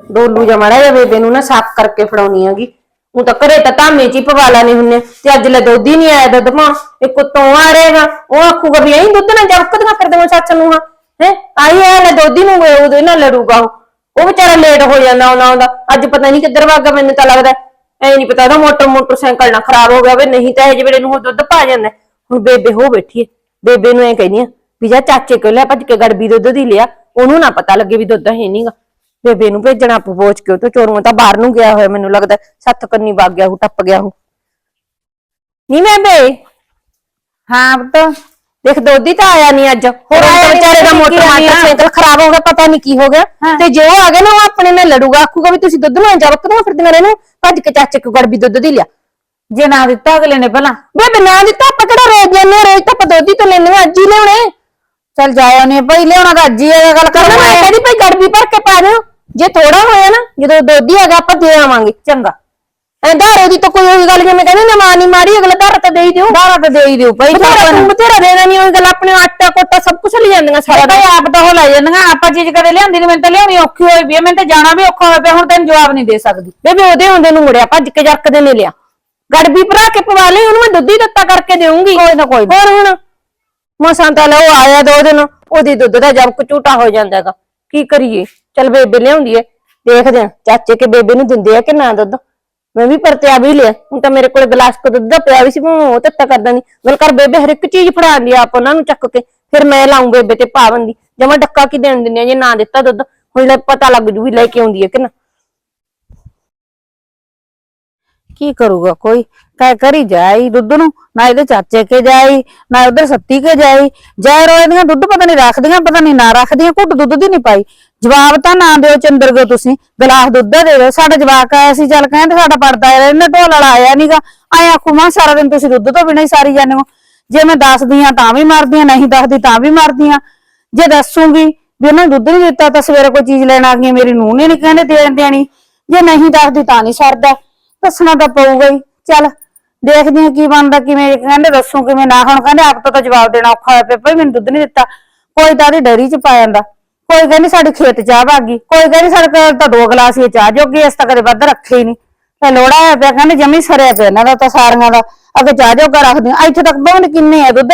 ਡੋਲੂ ਜਾ ਮਾੜਾ ਜਿਹਾ ਬੇਬੇ ਨੂੰ ਨਾ ਸਾਫ਼ ਕਰਕੇ ਫੜਾਉਣੀ ਹੈਗੀ। ਉਹ ਤਾਂ ਘਰੇ ਤਾਂ ਧਾਮੇ ਚ ਹੀ ਪਵਾ ਲਾਣੇ ਹੁੰਨੇ ਤੇ ਅੱਜ ਲੈ ਦੁੱਧ ਹੀ ਨਹੀਂ ਆਇਆ ਦੁੱਧ ਮਾਂ। ਇੱਕ ਉੱਤੋਂ ਆ ਰਹੇਗਾ ਉਹ ਆਖੂਗਾ ਵੀ ਐਂ ਦੁੱਧ ਨਾ ਜਵਕਦੀਆਂ ਕਰਦੇ ਮੈਂ ਸੱਚ ਨੂੰ ਹਾਂ। ਹੈ? ਆਈ ਆ, ਲੈ ਦੁੱਧ ਹੀ ਨੂੰ ਗਏ ਉਹਦੇ ਨਾਲ ਲੜੂਗਾ ਉਹ। ਉਹ ਵਿਚਾਰਾ ਲੇਟ ਹੋ ਜਾਂਦਾ ਉਹਨਾਂ ਆਉਂਦਾ। ਅੱਜ ਪਤਾ ਨਹੀਂ ਕਿੱਧਰ ਵਾਗਾ ਮੈਨੂੰ ਤਾਂ ਲੱਗਦਾ ਐ ਨਹੀਂ ਪਤਾ ਉਹਦਾ ਮੋਟਰ ਮੋਟਰਸਾਈਕਲ ਨਾ ਖਰਾਬ ਹੋ ਗਿਆ ਵੇ ਨਹੀਂ ਤਾਂ ਇਹ ਜਿਹੜੇ ਨੂੰ ਉਹ ਦੁੱਧ ਪਾ ਜਾਂਦਾ। ਹੁਣ ਬੇਬੇ ਹੋ ਬੈਠੀ ਹੈ। ਬੇਬੇ ਨੂੰ ਐ ਕਹਿੰਦੀ ਆ ਵੀ ਜਾ ਚਾਚੇ ਕੋਲ ਲੈ ਭੱਜ ਕੇ ਗੜਬੀ ਦੁੱਧ ਦੀ ਲਿਆ। ਉਹਨੂੰ ਨਾ ਪਤਾ ਲੱਗੇ ਵੀ ਦੁੱਧ ਹੈ ਨਹੀਂਗਾ ਬੇਬੇ ਨੂੰ ਭੇਜਣਾ ਪੋਚ ਕੇ ਤੋਂ ਚੋਰੂਆਂ ਤਾਂ ਬਾਹਰ ਨੂੰ ਗਿਆ ਹੋਇਆ ਮੈਨੂੰ ਲੱਗਦਾ ਸੱਤ ਕੰਨੀ ਵਗ ਗਿਆ ਉਹ ਟੱਪ ਗਿਆ ਉਹ। ਨਹੀਂ ਬੇਬੇ? ਹਾਂ ਪੁੱਤ। ਦੇਖ ਦੋਦੀ ਤਾਂ ਆਇਆ ਨਹੀਂ ਅੱਜ। ਹੋਰ ਆਇਆ ਨੀ, ਵਿਚਾਰੇ ਦਾ ਮੋਟਰ? ਮੋਟਰਸਾਈਕਲ ਖਰਾਬ ਹੋ ਗਿਆ ਪਤਾ ਨਹੀਂ ਕੀ ਹੋ ਗਿਆ। ਹਾਂ। ਤੇ ਜੇ ਉਹ ਆ ਗਿਆ ਨਾ ਉਹ ਆਪਣੇ ਨਾਲ ਲੜੂਗਾ ਆਖੂਗਾ ਵੀ ਤੁਸੀਂ ਦੁੱਧ ਲੈਣ ਜਾਓ ਕਦੋਂ ਫਿਰਦੀਆਂ ਰਹਿਣਾ ਭੱਜ ਕੇ ਚਾਚੇ ਕੋ ਗੜਬੀ ਦੁੱਧ ਦੀ ਲਿਆ। ਜੇ ਨਾ ਦਿੱਤਾ ਅਗਲੇ ਨੇ ਪਹਿਲਾਂ ਬੇਬੇ ਨਾ ਦਿੱਤਾ ਆਪਾਂ ਕਿਹੜਾ ਰੋਜ਼ ਜਾਂਦੇ ਹਾਂ, ਰੋਜ਼ ਤਾਂ ਆਪਾਂ ਦੁੱਧ ਹੀ ਤਾਂ ਹਾਂ ਅੱਜ ਹੀ ਲਿਆਉਣੇ। ਚੱਲ ਜਾਇਆ ਨਹੀਂ ਭਾਈ ਲਿਆਉਣਾ ਤਾਂ ਅੱਜ ਹੀ ਇਹ ਗੱਲ ਕਰਨਾ ਕਰਨਾ ਮੈਂ ਕਹਿੰਦੀ ਭਾਈ ਗੜਬੀ ਭਰ ਕੇ ਪਾ ਦਿਓ? ਜੇ ਥੋੜਾ ਹੋਇਆ ਨਾ ਜਦੋਂ ਦੁੱਧ ਹੀ ਹੈਗਾ ਆਪਾਂ ਦੇ ਆਵਾਂਗੇ ਚੰਗਾ। ਐਂ ਧਾਰੇ ਦੀ ਤਾਂ ਕੋਈ ਉਹੀ ਗੱਲ ਜਿਵੇਂ ਕਹਿੰਦੇ ਨਾ ਮਾਂ ਨਹੀਂ ਮਾਰੀ ਅਗਲਾ ਧਾਰਾ ਤਾਂ ਦੇ ਹੀ ਦਿਓ। ਦਾਰਾ ਤਾਂ ਦੇ ਹੀ ਦਿਓ ਭਾਈ ਬਥੇਰਾ ਤੂੰ ਬਥੇਰਾ ਦੇ ਦੇਣੀ ਉਹੀ ਗੱਲ ਆਪਣੇ ਆਟਾ ਕੋਟਾ ਸਭ ਕੁਝ ਲੈ ਜਾਂਦੀਆਂ ਸਾਰਾ ਭਾਈ ਆਪ ਤਾਂ ਉਹ ਲੈ ਜਾਂਦੀਆਂ ਆਪਾਂ ਚੀਜ਼ ਕਦੇ ਲਿਆਂਦੀ ਨਹੀਂ ਮੈਨੂੰ ਤਾਂ ਲਿਆਉਣੀ ਔਖੀ ਹੋਈ ਵੀ ਮੈਨੂੰ ਤਾਂ ਜਾਣਾ ਵੀ ਔਖਾ ਹੋਇਆ ਪਿਆ ਹੁਣ ਤੈਨੂੰ ਜਵਾਬ ਨਹੀਂ ਦੇ ਸਕਦੀ। ਬੇਬੇ ਉਹਦੇ ਹੁੰਦੇ ਨੂੰ ਮੁੜਿਆ ਭੱਜ ਕੇ ਜਰਕਦੇ ਨੇ ਲਿਆ ਗੜਬੀ ਭਰਾ ਕੇ ਪਵਾ ਲਈ ਉਹਨੂੰ ਮੈਂ ਦੁੱਧ ਹੀ ਦਿੱਤਾ ਕਰਕੇ ਦੇਵਾਂਗੀ ਕੋਈ ਨਾ ਕੋਈ ਹੋਰ ਹੁਣ? ਮਸਾਂ ਤਾਂ ਲਓ ਆਇਆ ਦੋ ਦਿਨ ਉਹਦੀ ਦੁੱਧ ਦਾ ਜਮਕ ਝੂਟਾ ਹੋ ਜਾਂਦਾ ਹੈਗਾ ਕੀ ਕਰੀਏ? ਚਲ ਬੇਬੇ ਲਿਆਉਂਦੀ ਏ। ਦੇਖਦੇ ਆ, ਚਾਚੇ ਕੇ ਬੇਬੇ ਨੂੰ ਦਿੰਦੇ ਆ ਕਿ ਨਾ ਦੁੱਧ? ਮੈਂ ਵੀ ਪਰਤਿਆ ਵੀ ਲਿਆ। ਹੁਣ ਤਾਂ ਮੇਰੇ ਕੋਲ ਗਲਾਸ ਕੋ ਦੁੱਧ ਦਾ ਪਿਆ ਵੀ ਸੀ ਭਾਵੇਂ ਉਹ ਤੱਤਾ ਕਰਦਾ ਨਹੀਂ ਗੱਲ ਕਰ ਬੇਬੇ ਹਰ ਇੱਕ ਚੀਜ਼ ਫੜਾਉਂਦੀ ਆ ਆਪ ਉਹਨਾਂ ਨੂੰ ਚੱਕ ਕੇ। ਫਿਰ ਮੈਂ ਲਾਉਂ ਬੇਬੇ ਤੇ ਪਾਬੰਦੀ। ਜਮਾ ਡੱਕਾ ਕੀ ਦੇਣ ਦਿੰਦੀ ਆ, ਜੇ ਨਾ ਦਿੱਤਾ ਦੁੱਧ, ਹੁਣ ਲੈ ਪਤਾ ਲੱਗ ਜੂ ਵੀ ਲੈ ਕੇ ਆਉਂਦੀ ਹੈ ਕਿ ਨਾ। ਕੀ ਕਰੂਗਾ ਕੋਈ? ਕਹਿ ਕਰੀ ਜਾਈ ਦੁੱਧ ਨੂੰ, ਨਾ ਇਹਦੇ ਚਾਚੇ ਕੇ ਜਾਈ, ਨਾ ਉਧਰ ਸੱਤੀ ਕੇ ਜਾਈ। ਜੈ ਰੋਏ ਦੀਆਂ ਦੁੱਧ ਪਤਾ ਨਹੀਂ ਰੱਖਦੀਆਂ, ਪਤਾ ਨਹੀਂ ਨਾ ਰੱਖਦੀਆਂ, ਘੁੱਟ ਦੁੱਧ ਦੀ ਨਹੀਂ ਪਾਈ। ਜਵਾਬ ਤਾਂ ਨਾ ਦਿਓ ਚੰਦਰ ਤੁਸੀਂ, ਗਲਾਸ ਦੁੱਧ ਦਾ ਦੇ ਦਿਓ। ਸਾਡਾ ਜਵਾਕ ਆਇਆ ਸੀ, ਚੱਲ ਕਹਿੰਦੇ ਸਾਡਾ ਪੜਦਾ ਆਇਆ, ਇਹਨੇ ਢੋਲ ਵਾਲਾ ਆਇਆ ਨਹੀਂਗਾ ਆਇਆ ਖੁਮਾ ਸਾਰਾ ਦਿਨ ਤੁਸੀਂ ਦੁੱਧ ਤੋਂ ਬਿਨਾਂ ਹੀ ਸਾਰੀ ਜਾਂਦੇ ਹੋ। ਜੇ ਮੈਂ ਦੱਸਦੀ ਆ ਤਾਂ ਵੀ ਮਰਦੀਆਂ, ਨਹੀਂ ਦੱਸਦੀ ਤਾਂ ਵੀ ਮਰਦੀਆਂ। ਜੇ ਦੱਸੂਗੀ ਵੀ ਉਹਨਾਂ ਨੇ ਦੁੱਧ ਨਹੀਂ ਦਿੱਤਾ, ਤਾਂ ਸਵੇਰੇ ਕੋਈ ਚੀਜ਼ ਲੈਣ ਆ ਗਈ, ਮੇਰੀ ਨੂੰਹ ਨੇ ਨਹੀਂ ਕਹਿੰਦੇ ਦੇਣ ਦੇਣੀ। ਜੇ ਨਹੀਂ ਦੱਸਦੀ ਤਾਂ ਨਹੀਂ ਸਰਦਾ। ਦੱਸਣਾ ਤਾਂ ਪਊਗਾ ਹੀ। ਚੱਲ, ਦੇਖਦੀ ਆ ਕੀ ਬਣਦਾ, ਕਿਵੇਂ ਕਹਿੰਦੇ ਦੱਸੂ, ਕਿਵੇਂ ਨਾ। ਹੁਣ ਕਹਿੰਦੇ ਆਪ ਤੋਂ ਤਾਂ ਜਵਾਬ ਦੇਣਾ ਔਖਾ ਹੋਇਆ ਪਿਆ। ਭਈ, ਮੈਨੂੰ ਦੁੱਧ ਨਹੀਂ ਦਿੱਤਾ। ਕੋਈ ਤਾਂ ਉਹਦੀ ਡੈਰੀ ਚ ਪਾ ਜਾਂਦਾ। ਕੋਈ ਕਹਿੰਦੀ ਸਾਡੇ ਖੇਤ ਚਾਹ ਭਾਗੀ। ਕੋਈ ਕਹਿੰਦੀ ਸਾਡੇ ਕੋਲ ਤਾਂ ਦੋ ਗਲਾਸ ਹੀ ਚਾਹ ਜੋਗੀ, ਇਸ ਤਾਂ ਕਦੇ ਵੱਧ ਰੱਖੇ ਹੀ ਨਹੀਂ ਤੇ ਲੋੜਾ ਹੋਇਆ ਪਿਆ, ਕਹਿੰਦੇ ਜਮੀ ਸਰਿਆ ਪਿਆ ਇਹਨਾਂ ਦਾ ਤਾਂ, ਸਾਰੀਆਂ ਦਾ। ਅੱਗੇ ਚਾਹ ਜੋਗਾ ਰੱਖਦੇ ਆ ਇੱਥੇ ਤੱਕ ਬਹੁਤ ਕਿੰਨੇ ਆ ਦੁੱਧ?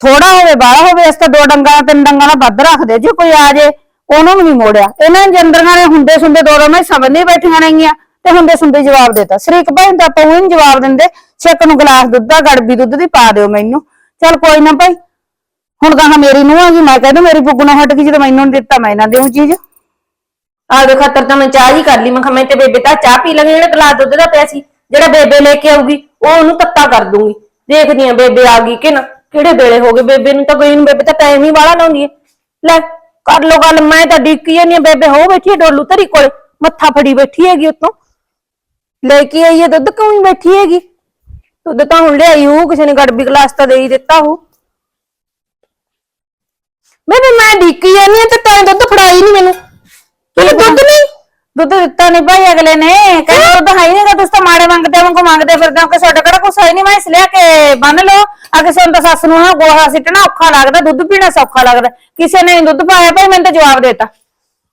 ਥੋੜਾ ਹੋਵੇ, ਬਾਹਲਾ ਹੋਵੇ, ਇਸ ਤਾਂ ਦੋ ਡੰਗਾਂ, ਤਿੰਨ ਡੰਗਾਂ ਨਾਲ ਵੱਧ ਰੱਖਦੇ ਜੇ ਕੋਈ ਆ ਜੇ, ਉਹਨੂੰ ਵੀ ਮੋੜਿਆ। ਇਹਨਾਂ ਨੇ ਜੰਦਰਾਂ ਨੇ ਹੁੰਦੇ ਸੁੰਦੇ ਦੋ ਦੋ ਮੈਂ ਸਮਝਦੇ ਬੈਠੀਆਂ ਨੇਗੀਆਂ ਤੇ ਹੁੰਦੇ ਸੁੰਦੇ ਜਵਾਬ ਦੇਤਾ ਸ਼ਰੀਕ ਭਾਈ ਤਾਂ ਆਪਾਂ ਉਹਨੂੰ ਜਵਾਬ ਦਿੰਦੇ। ਛੇਕ ਨੂੰ ਗਲਾਸ ਦੁੱਧ ਦਾ ਗੜਬੀ ਦੁੱਧ ਦੀ ਪਾ ਦਿਓ ਮੈਨੂੰ। ਚੱਲ ਕੋਈ ਨਾ ਭਾਈ, ਹੁਣ ਕਹਾਂ ਮੇਰੀ ਨੂੰ ਆ ਗਈ, ਮੈਂ ਕਹਿੰਦਾ ਮੇਰੀ ਪੁੱਗਣਾ ਹਟ ਗਈ, ਜਦੋਂ ਮੈਨੂੰ ਨੀ ਦਿੱਤਾ, ਮੈਂ ਨਾ ਦੇਉ ਚੀਜ਼। ਆਪਦੇ ਖਾਤਰ ਤਾਂ ਮੈਂ ਚਾਹ ਹੀ ਕਰ ਲਈ, ਮੈਂ ਕਿਹਾ ਮੈਂ ਤੇ ਬੇਬੇ ਤਾਂ ਚਾਹ ਪੀ ਲਾਂਗੇ ਜਿਹੜਾ ਗਲਾਸ ਦੁੱਧ ਦਾ ਪਿਆ ਸੀ, ਜਿਹੜਾ ਬੇਬੇ ਲੈ ਕੇ ਆਊਗੀ, ਉਹ ਉਹਨੂੰ ਤੱਤਾ ਕਰ ਦੂੰਗੀ। ਦੇਖਦੀ ਆ ਬੇਬੇ ਆ ਗਈ ਕਿ ਨਾ, ਕਿਹੜੇ ਵੇਲੇ ਹੋ ਗਏ, ਬੇਬੇ ਨੂੰ ਤਾਂ ਕੋਈ ਨੂੰ, ਬੇਬੇ ਤਾਂ ਟਾਈਮ ਹੀ ਵਾਲਾ ਲਾਉਂਦੀ ਹੈ ਲੈ, ਕਰ ਲੋ ਗੱਲ, ਮੈਂ ਤਾਂ ਡਿੱਕੀ ਜਾਂਦੀ ਆ, ਬੇਬੇ ਹੋ ਬੈਠੀ ਆ ਡੋਲੂ ਤੇਰੀ ਕੋਲ, ਮੱਥਾ ਫੜੀ ਬੈਠੀ ਹੈਗੀ ਉਤੋਂ। ਲੈ ਕੇ ਆਈ ਹੈ ਦੁੱਧ ਕਿਉਂ ਨਹੀਂ ਬੈਠੀ ਹੈਗੀ? ਦੁੱਧ ਤਾਂ ਹੁਣ ਲਿਆਈ ਹੋ ਕਿਸੇ ਨੇ ਗੜਬੀ ਗਲਾਸ ਤਾਂ ਦੇ ਹੀ ਦਿੱਤਾ ਹੋ ਬੇਬੇ ਮੈਂ ਡਿੱਕੀ ਜਾਂਦੀ ਆ ਤੇ ਤਾਂ ਦੁੱਧ ਫੜਾਈ ਨਹੀਂ ਮੈਨੂੰ। ਤੂੰ ਦੁੱਧ ਨਹੀਂ। ਦੁੱਧ ਦਿੱਤਾ ਨਹੀਂ ਭਾਈ ਅਗਲੇ ਨੇ। ਕਹਿੰਦੇ ਦੁੱਧ ਹੈ ਹੀ ਨਹੀਂਗਾ ਤੁਸੀਂ ਤਾਂ ਮਾੜੇ ਮੰਗਦੇ ਵਾਂਗੂ ਮੰਗਦੇ ਫਿਰਦੇ ਹੋ ਕਿ ਤੁਹਾਡੇ ਕਿਹੜਾ ਕੁਛ ਹੈ ਨਹੀਂ ਮੈਂ ਇਸ ਲਿਆ ਕੇ ਬੰਨ ਲਓ। ਆ ਕਿਸੇ ਨੂੰ ਤਾਂ ਸੱਸ ਨੂੰ ਨਾ ਗੋਹਾ ਸਿੱਟਣਾ ਔਖਾ ਲੱਗਦਾ ਦੁੱਧ ਪੀਣਾ ਸੌਖਾ ਲੱਗਦਾ। ਕਿਸੇ ਨੇ ਦੁੱਧ ਪਾਇਆ ਭਾਈ ਮੈਨੂੰ ਤਾਂ ਜਵਾਬ ਦੇਤਾ।